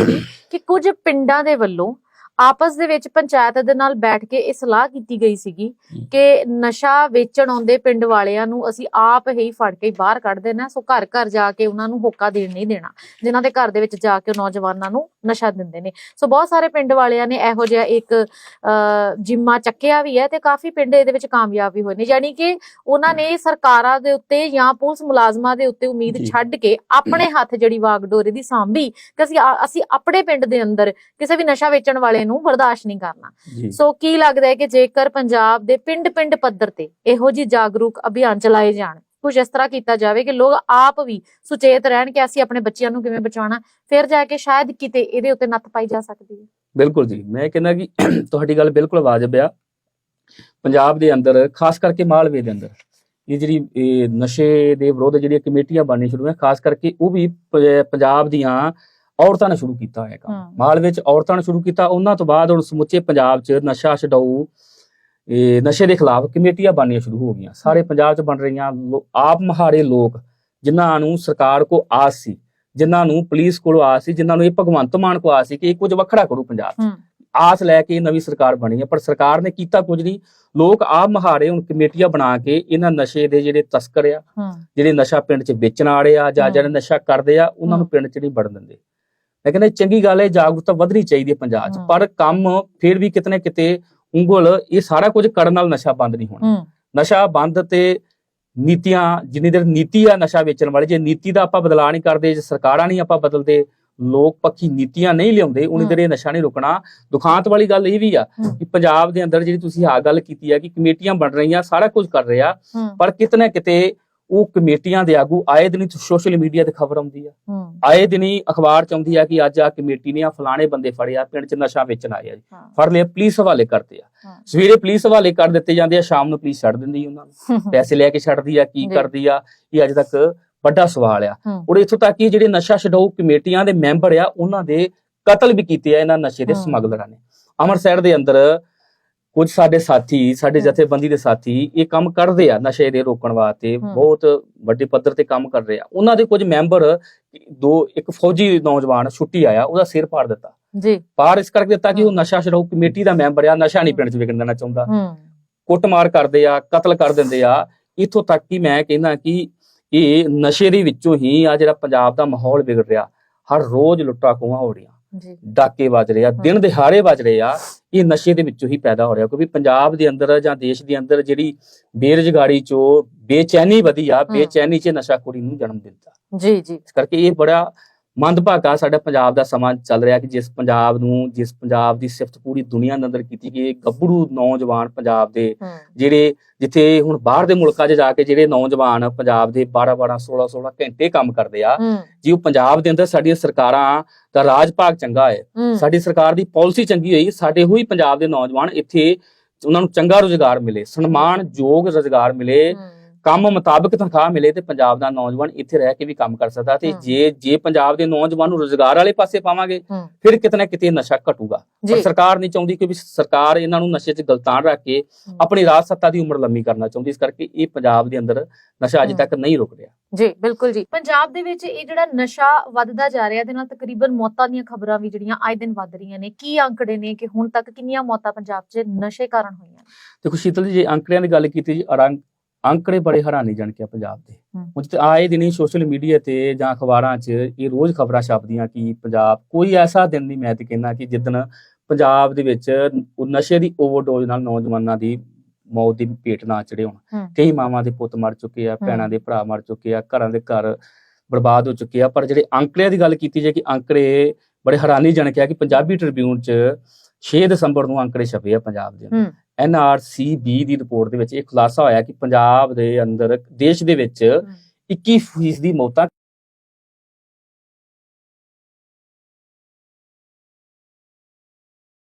ਕਿ ਕੁਝ ਪਿੰਡਾਂ ਦੇ ਵੱਲੋਂ ਆਪਸ ਦੇ ਵਿੱਚ ਪੰਚਾਇਤ ਦੇ ਨਾਲ ਬੈਠ ਕੇ ਇਹ ਸਲਾਹ ਕੀਤੀ ਗਈ ਸੀਗੀ। ਕਿ ਨਸ਼ਾ ਵੇਚਣ ਆਉਂਦੇ ਪਿੰਡ ਵਾਲਿਆਂ ਨੂੰ ਅਸੀਂ ਆਪ ਹੀ ਫੜ ਕੇ ਬਾਹਰ ਕੱਢ ਦੇਣਾ ਸੋ ਘਰ ਘਰ ਜਾ ਕੇ ਉਹਨਾਂ ਨੂੰ ਹੋਕਾ ਦੇਣ ਨਹੀਂ ਦੇਣਾ ਜਿਨ੍ਹਾਂ ਦੇ ਘਰ ਦੇ ਵਿੱਚ ਜਾ ਕੇ ਨੌਜਵਾਨਾਂ ਨੂੰ ਨਸ਼ਾ ਦਿੰਦੇ ਨੇ ਸੋ ਬਹੁਤ ਸਾਰੇ ਪਿੰਡ ਵਾਲਿਆਂ ਨੇ ਇਹੋ ਜਿਹਾ ਇੱਕ ਜਿੰਮਾ ਚੱਕਿਆ ਵੀ ਹੈ ਤੇ ਕਾਫੀ ਪਿੰਡ ਇਹਦੇ ਵਿੱਚ ਕਾਮਯਾਬ ਵੀ ਹੋਏ ਨੇ ਯਾਨੀ ਕਿ ਉਹਨਾਂ ਨੇ ਸਰਕਾਰਾਂ ਦੇ ਉੱਤੇ ਜਾਂ ਪੁਲਿਸ ਮੁਲਾਜ਼ਮਾਂ ਦੇ ਉੱਤੇ ਉਮੀਦ। ਛੱਡ ਕੇ ਆਪਣੇ ਹੱਥ ਜਿਹੜੀ ਵਾਗਡੋਰੇ ਦੀ ਸਾਂਭੀ ਕਿ ਅਸੀਂ ਅਸੀਂ ਆਪਣੇ ਪਿੰਡ ਦੇ ਅੰਦਰ ਕਿਸੇ ਵੀ ਨਸ਼ਾ ਵੇਚਣ ਵਾਲੇ ਨੂੰ ਬਰਦਾਸ਼ਤ ਨਹੀਂ ਕਰਨਾ। ਸੋ ਕੀ ਲੱਗਦਾ ਹੈ ਕਿ ਜੇਕਰ ਪੰਜਾਬ ਦੇ ਪਿੰਡ-ਪਿੰਡ ਪੱਧਰ ਤੇ ਇਹੋ ਜੀ ਜਾਗਰੂਕ ਅਭਿਆਨ ਚਲਾਏ ਜਾਣ ਕੁਝ ਇਸ ਤਰ੍ਹਾਂ ਕੀਤਾ ਜਾਵੇ ਕਿ ਲੋਕ ਆਪ ਵੀ ਸੁਚੇਤ ਰਹਿਣ ਕਿ ਅਸੀਂ ਆਪਣੇ ਬੱਚਿਆਂ ਨੂੰ ਕਿਵੇਂ ਬਚਾਉਣਾ ਫਿਰ ਜਾ ਕੇ ਸ਼ਾਇਦ ਕਿਤੇ ਇਹਦੇ ਉੱਤੇ ਨੱਥ ਪਾਈ ਜਾ ਸਕਦੀ ਹੈ। ਬਿਲਕੁਲ ਜੀ। ਮੈਂ ਕਹਿੰਦਾ ਕਿ ਤੁਹਾਡੀ ਗੱਲ ਬਿਲਕੁਲ ਵਾਜਬ ਆ। ਪੰਜਾਬ ਦੇ ਅੰਦਰ ਖਾਸ ਕਰਕੇ ਮਾਲਵੇ ਦੇ ਅੰਦਰ ਇਹ ਜਿਹੜੀ ਇਹ ਨਸ਼ੇ ਦੇ ਵਿਰੋਧ ਜਿਹੜੀਆਂ ਕਮੇਟੀਆਂ ਬਣਨੀ ਸ਼ੁਰੂ ਹੋਈਆਂ ਖਾਸ ਕਰਕੇ ਉਹ ਵੀ ਪੰਜਾਬ ਦੀਆਂ ਔਰਤਾਂ ਨੇ ਸ਼ੁਰੂ ਕੀਤਾ ਹੋਇਆ ਕੰਮ। ਹਮ। ਮਾਲਵੇ ਚ ਔਰਤਾਂ ਨੇ ਸ਼ੁਰੂ ਕੀਤਾ ਉਹਨਾਂ ਤੋਂ ਬਾਅਦ ਹੁਣ ਸਮੁੱਚੇ ਪੰਜਾਬ ਚ ਨਸ਼ਾ ਛਡਾਊ ਇਹ ਨਸ਼ੇ ਦੇ ਖਿਲਾਫ ਕਮੇਟੀਆਂ ਬਣਨੀਆਂ ਸ਼ੁਰੂ ਹੋ ਗਈਆਂ। ਸਾਰੇ ਪੰਜਾਬ ਚ ਬਣ ਰਹੀਆਂ ਆਪ ਮਹਾਰੇ ਲੋਕ ਜਿਨ੍ਹਾਂ ਨੂੰ ਸਰਕਾਰ ਕੋ ਆਸ ਸੀ ਜਿਨ੍ਹਾਂ ਨੂੰ ਪੁਲਿਸ ਕੋਲੋਂ ਆਸ ਸੀ ਜਿਨ੍ਹਾਂ ਨੂੰ ਇਹ ਭਗਵੰਤ ਮਾਨ ਕੋ ਆਸ ਸੀ ਕਿ ਇਹ ਕੁਝ ਵੱਖਰਾ ਕਰੂ ਪੰਜਾਬ 'ਚ। ਆਸ ਲੈ ਕੇ ਨਵੀਂ ਸਰਕਾਰ ਬਣੀ ਹੈ ਪਰ ਸਰਕਾਰ ਨੇ ਕੀਤਾ ਕੁਝ ਨਹੀਂ। ਲੋਕ ਆਪ ਮਹਾਰੇ ਹੁਣ ਕਮੇਟੀਆਂ ਬਣਾ ਕੇ ਇਹਨਾਂ ਨਸ਼ੇ ਦੇ ਜਿਹੜੇ ਤਸਕਰ ਆ ਜਿਹੜੇ ਨਸ਼ਾ ਪਿੰਡ 'ਚ ਵੇਚਣ ਵਾਲੇ ਆ ਜਾਂ। ਜਿਹੜੇ ਨਸ਼ਾ ਕਰਦੇ ਆ ਉਹਨਾਂ ਨੂੰ। ਪਿੰਡ 'ਚ ਨਹੀਂ ਵੜਨ ਦਿੰਦੇ। ਮੈਂ ਕਹਿੰਦਾ ਇਹ ਚੰਗੀ ਗੱਲ ਹੈ ਜਾਗਰੂਕਤਾ ਵਧਣੀ ਚਾਹੀਦੀ ਹੈ ਪੰਜਾਬ 'ਚ। ਪਰ ਕੰਮ ਫਿਰ ਵੀ ਕਿਤੇ ਨਾ ਕਿਤੇ ਉਂਗਲ ਇਹ ਸਾਰਾ ਕੁਝ ਕਰਨ ਨਾਲ ਨਸ਼ਾ ਬੰਦ ਨਹੀਂ ਹੋਣਾ ਨਸ਼ਾ ਬੰਦ ਤੇ ਨੀਤੀਆਂ ਜਿੰਨੀ ਦੇਰ ਨੀਤੀ ਆ ਨਸ਼ਾ ਵੇਚਣ ਵਾਲੀ ਜੇ ਨੀਤੀ ਦਾ ਆਪਾਂ ਬਦਲਾਅ ਨਹੀਂ ਕਰਦੇ ਜੇ ਸਰਕਾਰਾਂ ਨਹੀਂ ਆਪਾਂ ਬਦਲਦੇ ਲੋਕ ਪੱਖੀ ਨੀਤੀਆਂ ਨਹੀਂ ਲਿਆਉਂਦੇ ਉਨੀ। ਦੇਰ ਇਹ ਨਸ਼ਾ ਨਹੀਂ ਰੁਕਣਾ ਦੁਖਾਂਤ ਵਾਲੀ ਗੱਲ ਇਹ ਵੀ ਆ। ਕਿ ਪੰਜਾਬ ਦੇ ਅੰਦਰ ਜਿਹੜੀ ਤੁਸੀਂ ਆ ਗੱਲ ਕੀਤੀ ਆ ਕਿ ਕਮੇਟੀਆਂ ਬਣ ਰਹੀਆਂ ਸਾਰਾ ਕੁਝ ਕਰ ਰਿਹਾ ਪਰ ਕਿਤੇ ਨਾ ਕਿਤੇ ਉਹ ਕਮੇਟੀਆਂ ਦੇ ਆਗੂ ਆਏ ਦਿਨ ਸੋਸ਼ਲ ਮੀਡੀਆ ਤੇ ਖਬਰ ਆਉਂਦੀ ਆ। ਆਏ ਦਿਨ ਹੀ ਅਖਬਾਰ ਚ ਆਉਂਦੀ ਆ ਕਿ ਅੱਜ ਆ ਕਮੇਟੀ ਨੇ ਆ ਫਲਾਣੇ ਬੰਦੇ ਫੜਿਆ ਪਿੰਡ ਚ ਨਸ਼ਾ ਵੇਚਣ ਆਏ ਆ ਜੀ। ਫੜ ਲਿਆ ਪੁਲਿਸ ਹਵਾਲੇ ਕਰਦੇ ਆ। ਸਵੇਰੇ ਪੁਲਿਸ ਹਵਾਲੇ ਕਰ ਦਿੱਤੇ ਜਾਂਦੇ ਆ ਸ਼ਾਮ ਨੂੰ ਪੁਲਿਸ ਛੱਡ ਦਿੰਦੀ ਉਹਨਾਂ ਨੂੰ। ਪੈਸੇ ਲੈ ਕੇ ਛੱਡਦੀ ਆ ਕੀ। ਕਰਦੀ ਆ ਇਹ ਅੱਜ ਤੱਕ ਵੱਡਾ ਸਵਾਲ ਆ। ਔਰ ਇੱਥੋਂ ਤੱਕ ਕਿ ਜਿਹੜੇ ਨਸ਼ਾ ਛਡਾਊ ਕਮੇਟੀਆਂ ਦੇ ਮੈਂਬਰ ਆ ਉਹਨਾਂ ਦੇ ਕਤਲ ਵੀ ਕੀਤੇ ਆ ਇਹਨਾਂ ਨਸ਼ੇ ਦੇ। ਸਮਗਲਰਾਂ ਨੇ। ਅੰਮ੍ਰਿਤਸਰ ਦੇ ਅੰਦਰ ਕੁਝ ਸਾਡੇ ਸਾਥੀ ਸਾਡੇ। ਜਥੇਬੰਦੀ ਦੇ ਸਾਥੀ ਇਹ ਕੰਮ ਕਰਦੇ ਆ ਨਸ਼ੇ ਦੇ ਰੋਕਣ ਵਾਸਤੇ। ਬਹੁਤ ਵੱਡੇ ਪੱਧਰ ਤੇ ਕੰਮ ਕਰ ਰਹੇ ਆ। ਉਹਨਾਂ ਦੇ ਕੁਝ ਮੈਂਬਰ ਦੋ ਇੱਕ ਫੌਜੀ ਨੌਜਵਾਨ ਛੁੱਟੀ ਆਇਆ ਉਹਦਾ ਸਿਰ ਪਾੜ ਦਿੱਤਾ। ਜੀ। ਪਾੜ ਇਸ ਕਰਕੇ ਦਿੱਤਾ ਕਿ ਉਹ। ਨਸ਼ਾ ਛਡਾਊ ਕਮੇਟੀ ਦਾ ਮੈਂਬਰ ਆ ਨਸ਼ਾ ਨਹੀਂ ਪਿੰਡ 'ਚ ਵਿਕਣ ਦੇਣਾ ਚਾਹੁੰਦਾ। ਕੁੱਟਮਾਰ ਕਰਦੇ ਆ ਕਤਲ ਕਰ ਦਿੰਦੇ ਆ। ਇਥੋਂ ਤੱਕ ਕਿ ਮੈਂ ਕਹਿੰਦਾ ਕਿ ਇਹ ਨਸ਼ੇ ਦੇ ਵਿੱਚੋਂ ਹੀ ਆ ਜਿਹੜਾ ਪੰਜਾਬ ਦਾ ਮਾਹੌਲ ਵਿਗੜ ਰਿਹਾ। ਹਰ ਰੋਜ਼ ਲੁੱਟਾਂ ਖੋਹਾਂ ਹੋ ਰਹੀਆਂ। ਜੀ। ਡਾਕੇ ਵੱਜ ਰਹੇ ਆ ਦਿਨ ਦਿਹਾੜੇ ਵੱਜ ਰਹੇ ਆ ਇਹ ਨਸ਼ੇ ਦੇ ਵਿੱਚੋਂ ਹੀ ਪੈਦਾ ਹੋ ਰਿਹਾ ਕਿਉਂਕਿ ਪੰਜਾਬ ਦੇ ਅੰਦਰ ਜਾਂ ਦੇਸ਼ ਦੇ ਅੰਦਰ ਜਿਹੜੀ ਬੇਰੁਜ਼ਗਾਰੀ ਚੋਂ ਬੇਚੈਨੀ ਵਧੀ ਆ ਬੇਚੈਨੀ 'ਚ ਨਸ਼ਾ ਕੁੜੀ ਨੂੰ ਜਨਮ ਦਿੱਤਾ ਜੀ ਜੀ। ਇਸ ਕਰਕੇ ਇਹ ਬੜਾ ਮੰਦਭਾਗਾ ਸਾਡਾ ਪੰਜਾਬ ਦਾ ਸਮਾਂ ਚੱਲ ਰਿਹਾ ਕਿ ਜਿਸ ਪੰਜਾਬ ਨੂੰ ਜਿਸ ਪੰਜਾਬ ਦੀ ਸਿਫਤ ਪੂਰੀ ਦੁਨੀਆ ਦੇ ਅੰਦਰ ਕੀਤੀ ਗਈ ਗੱਭਰੂ ਨੌਜਵਾਨ ਪੰਜਾਬ ਦੇ ਜਿਹੜੇ ਜਿੱਥੇ ਹੁਣ ਬਾਹਰ ਦੇ ਮੁਲਕਾਂ 'ਚ ਜਾ ਕੇ ਜਿਹੜੇ ਨੌਜਵਾਨ ਪੰਜਾਬ ਦੇ 12 12 16 16 ਘੰਟੇ ਕੰਮ ਕਰਦੇ ਆ ਜੀ ਉਹ ਪੰਜਾਬ ਦੇ ਅੰਦਰ ਸਾਡੀਆਂ ਸਰਕਾਰਾਂ ਦਾ ਰਾਜ ਭਾਗ ਚੰਗਾ ਹੈ ਸਾਡੀ ਸਰਕਾਰ ਦੀ ਪਾਲਿਸੀ ਚੰਗੀ ਹੋਈ ਸਾਡੇ ਹੋਈ ਪੰਜਾਬ ਦੇ ਨੌਜਵਾਨ ਇੱਥੇ ਉਹਨਾਂ ਨੂੰ ਚੰਗਾ ਰੋਜ਼ਗਾਰ ਮਿਲੇ ਸਨਮਾਨਯੋਗ ਰੋਜ਼ਗਾਰ ਮਿਲੇ ਕੰਮ ਮੁਤਾਬਕ ਤਨਖਾਹ ਮਿਲੇ ਤੇ ਪੰਜਾਬ ਦਾ ਨੌਜਵਾਨ ਇੱਥੇ ਰਹਿ ਕੇ ਵੀ ਕੰਮ ਕਰ ਸਕਦਾ ਤੇ। ਜੇ ਜੇ ਪੰਜਾਬ ਦੇ ਨੌਜਵਾਨ ਨੂੰ ਰੋਜ਼ਗਾਰ ਵਾਲੇ ਪਾਸੇ ਪਾਵਾਂਗੇ ਫਿਰ ਕਿਤੇ ਨਾ ਕਿਤੇ ਨਸ਼ਾ ਘਟੂਗਾ। ਪਰ ਸਰਕਾਰ ਨਹੀਂ ਚਾਹੁੰਦੀ ਕਿ ਵੀ ਸਰਕਾਰ ਇਹਨਾਂ ਨੂੰ ਨਸ਼ੇ 'ਚ ਗਲਤਾਨ ਰੱਖ ਕੇ। ਆਪਣੀ ਰਾਜ ਸੱਤਾ ਦੀ ਉਮਰ ਲੰਮੀ ਕਰਨਾ ਚਾਹੁੰਦੀ ਇਸ ਕਰਕੇ ਇਹ ਪੰਜਾਬ ਦੇ ਅੰਦਰ ਨਸ਼ਾ ਅਜੇ। ਤੱਕ ਨਹੀਂ ਰੁਕ ਰਿਹਾ। ਜੀ ਬਿਲਕੁਲ ਜੀ। ਪੰਜਾਬ ਦੇ ਵਿੱਚ ਇਹ ਜਿਹੜਾ ਨਸ਼ਾ ਵੱਧਦਾ ਜਾ ਰਿਹਾ ਇਹਦੇ ਨਾਲ ਤਕਰੀਬਨ ਮੌਤਾਂ ਦੀਆਂ ਖਬਰਾਂ ਵੀ ਜਿਹੜੀਆਂ ਆਏ ਦਿਨ ਵੱਧ ਰਹੀਆਂ ਨੇ। ਕੀ ਅੰਕੜੇ ਨੇ ਕਿ ਹੁਣ ਤੱਕ ਕਿੰਨੀਆਂ ਮੌਤਾਂ ਪੰਜਾਬ 'ਚ ਨਸ਼ੇ ਕਾਰਨ ਹੋਈਆਂ ਦੇਖੋ ਸ਼ੀਤਲ ਜੀ ਜੇ ਅੰਕੜਿਆਂ ਦੀ ਗੱਲ ਕੀਤੀ ਜੀ ਅੰਕੜੇ ਬੜੇ ਹੈਰਾਨੀਜਨਕ ਆ ਪੰਜਾਬ ਦੇ। ਹੁਣ ਤੇ ਆਏ ਦਿਨੀ ਸੋਸ਼ਲ ਮੀਡੀਆ ਤੇ ਜਾਂ ਅਖਬਾਰਾਂ 'ਚ ਇਹ ਰੋਜ਼ ਖਬਰਾਂ ਛਪਦੀਆਂ ਕਿ ਪੰਜਾਬ ਕੋਈ ਐਸਾ ਦਿਨ ਨਹੀਂ ਮੈਂ ਤੇ ਕਹਿੰਦਾ ਕਿ ਜਿੱਦਣ ਪੰਜਾਬ ਦੇ ਵਿੱਚ ਉਹ ਨਸ਼ੇ ਦੀ ਓਵਰਡੋਜ਼ ਨਾਲ ਨੌਜਵਾਨਾਂ ਦੀ ਮੌਤ ਦੀ ਭੇਟ ਨਾ ਚੜੇ ਹੋਣ। ਕਈ ਮਾਵਾਂ ਦੇ ਪੁੱਤ ਮਰ ਚੁੱਕੇ ਆ। ਭੈਣਾਂ ਦੇ ਭਰਾ ਮਰ ਚੁੱਕੇ ਆ ਘਰਾਂ ਦੇ ਘਰ ਬਰਬਾਦ ਹੋ ਚੁੱਕੇ ਆ ਪਰ ਜਿਹੜੇ ਅੰਕੜਿਆਂ ਦੀ ਗੱਲ ਕੀਤੀ ਜਾਏ ਕਿ ਅੰਕੜੇ ਬੜੇ ਹੈਰਾਨੀਜਨਕ ਆ ਕਿ ਪੰਜਾਬੀ ਟ੍ਰਿਬਿਊਨ 'ਚ 6 ਦਸੰਬਰ ਨੂੰ ਅੰਕੜੇ ਛਪੇ ਆ ਪੰਜਾਬ ਦੇ ਐਨਆਰਸੀਬੀ ਦੀ ਰਿਪੋਰਟ ਦੇ ਵਿੱਚ ਇਹ ਖੁਲਾਸਾ ਹੋਇਆ ਕਿ ਪੰਜਾਬ ਦੇ ਅੰਦਰ ਦੇਸ਼ ਦੇ ਵਿੱਚ 21% ਦੀ ਮੌਤਾਂ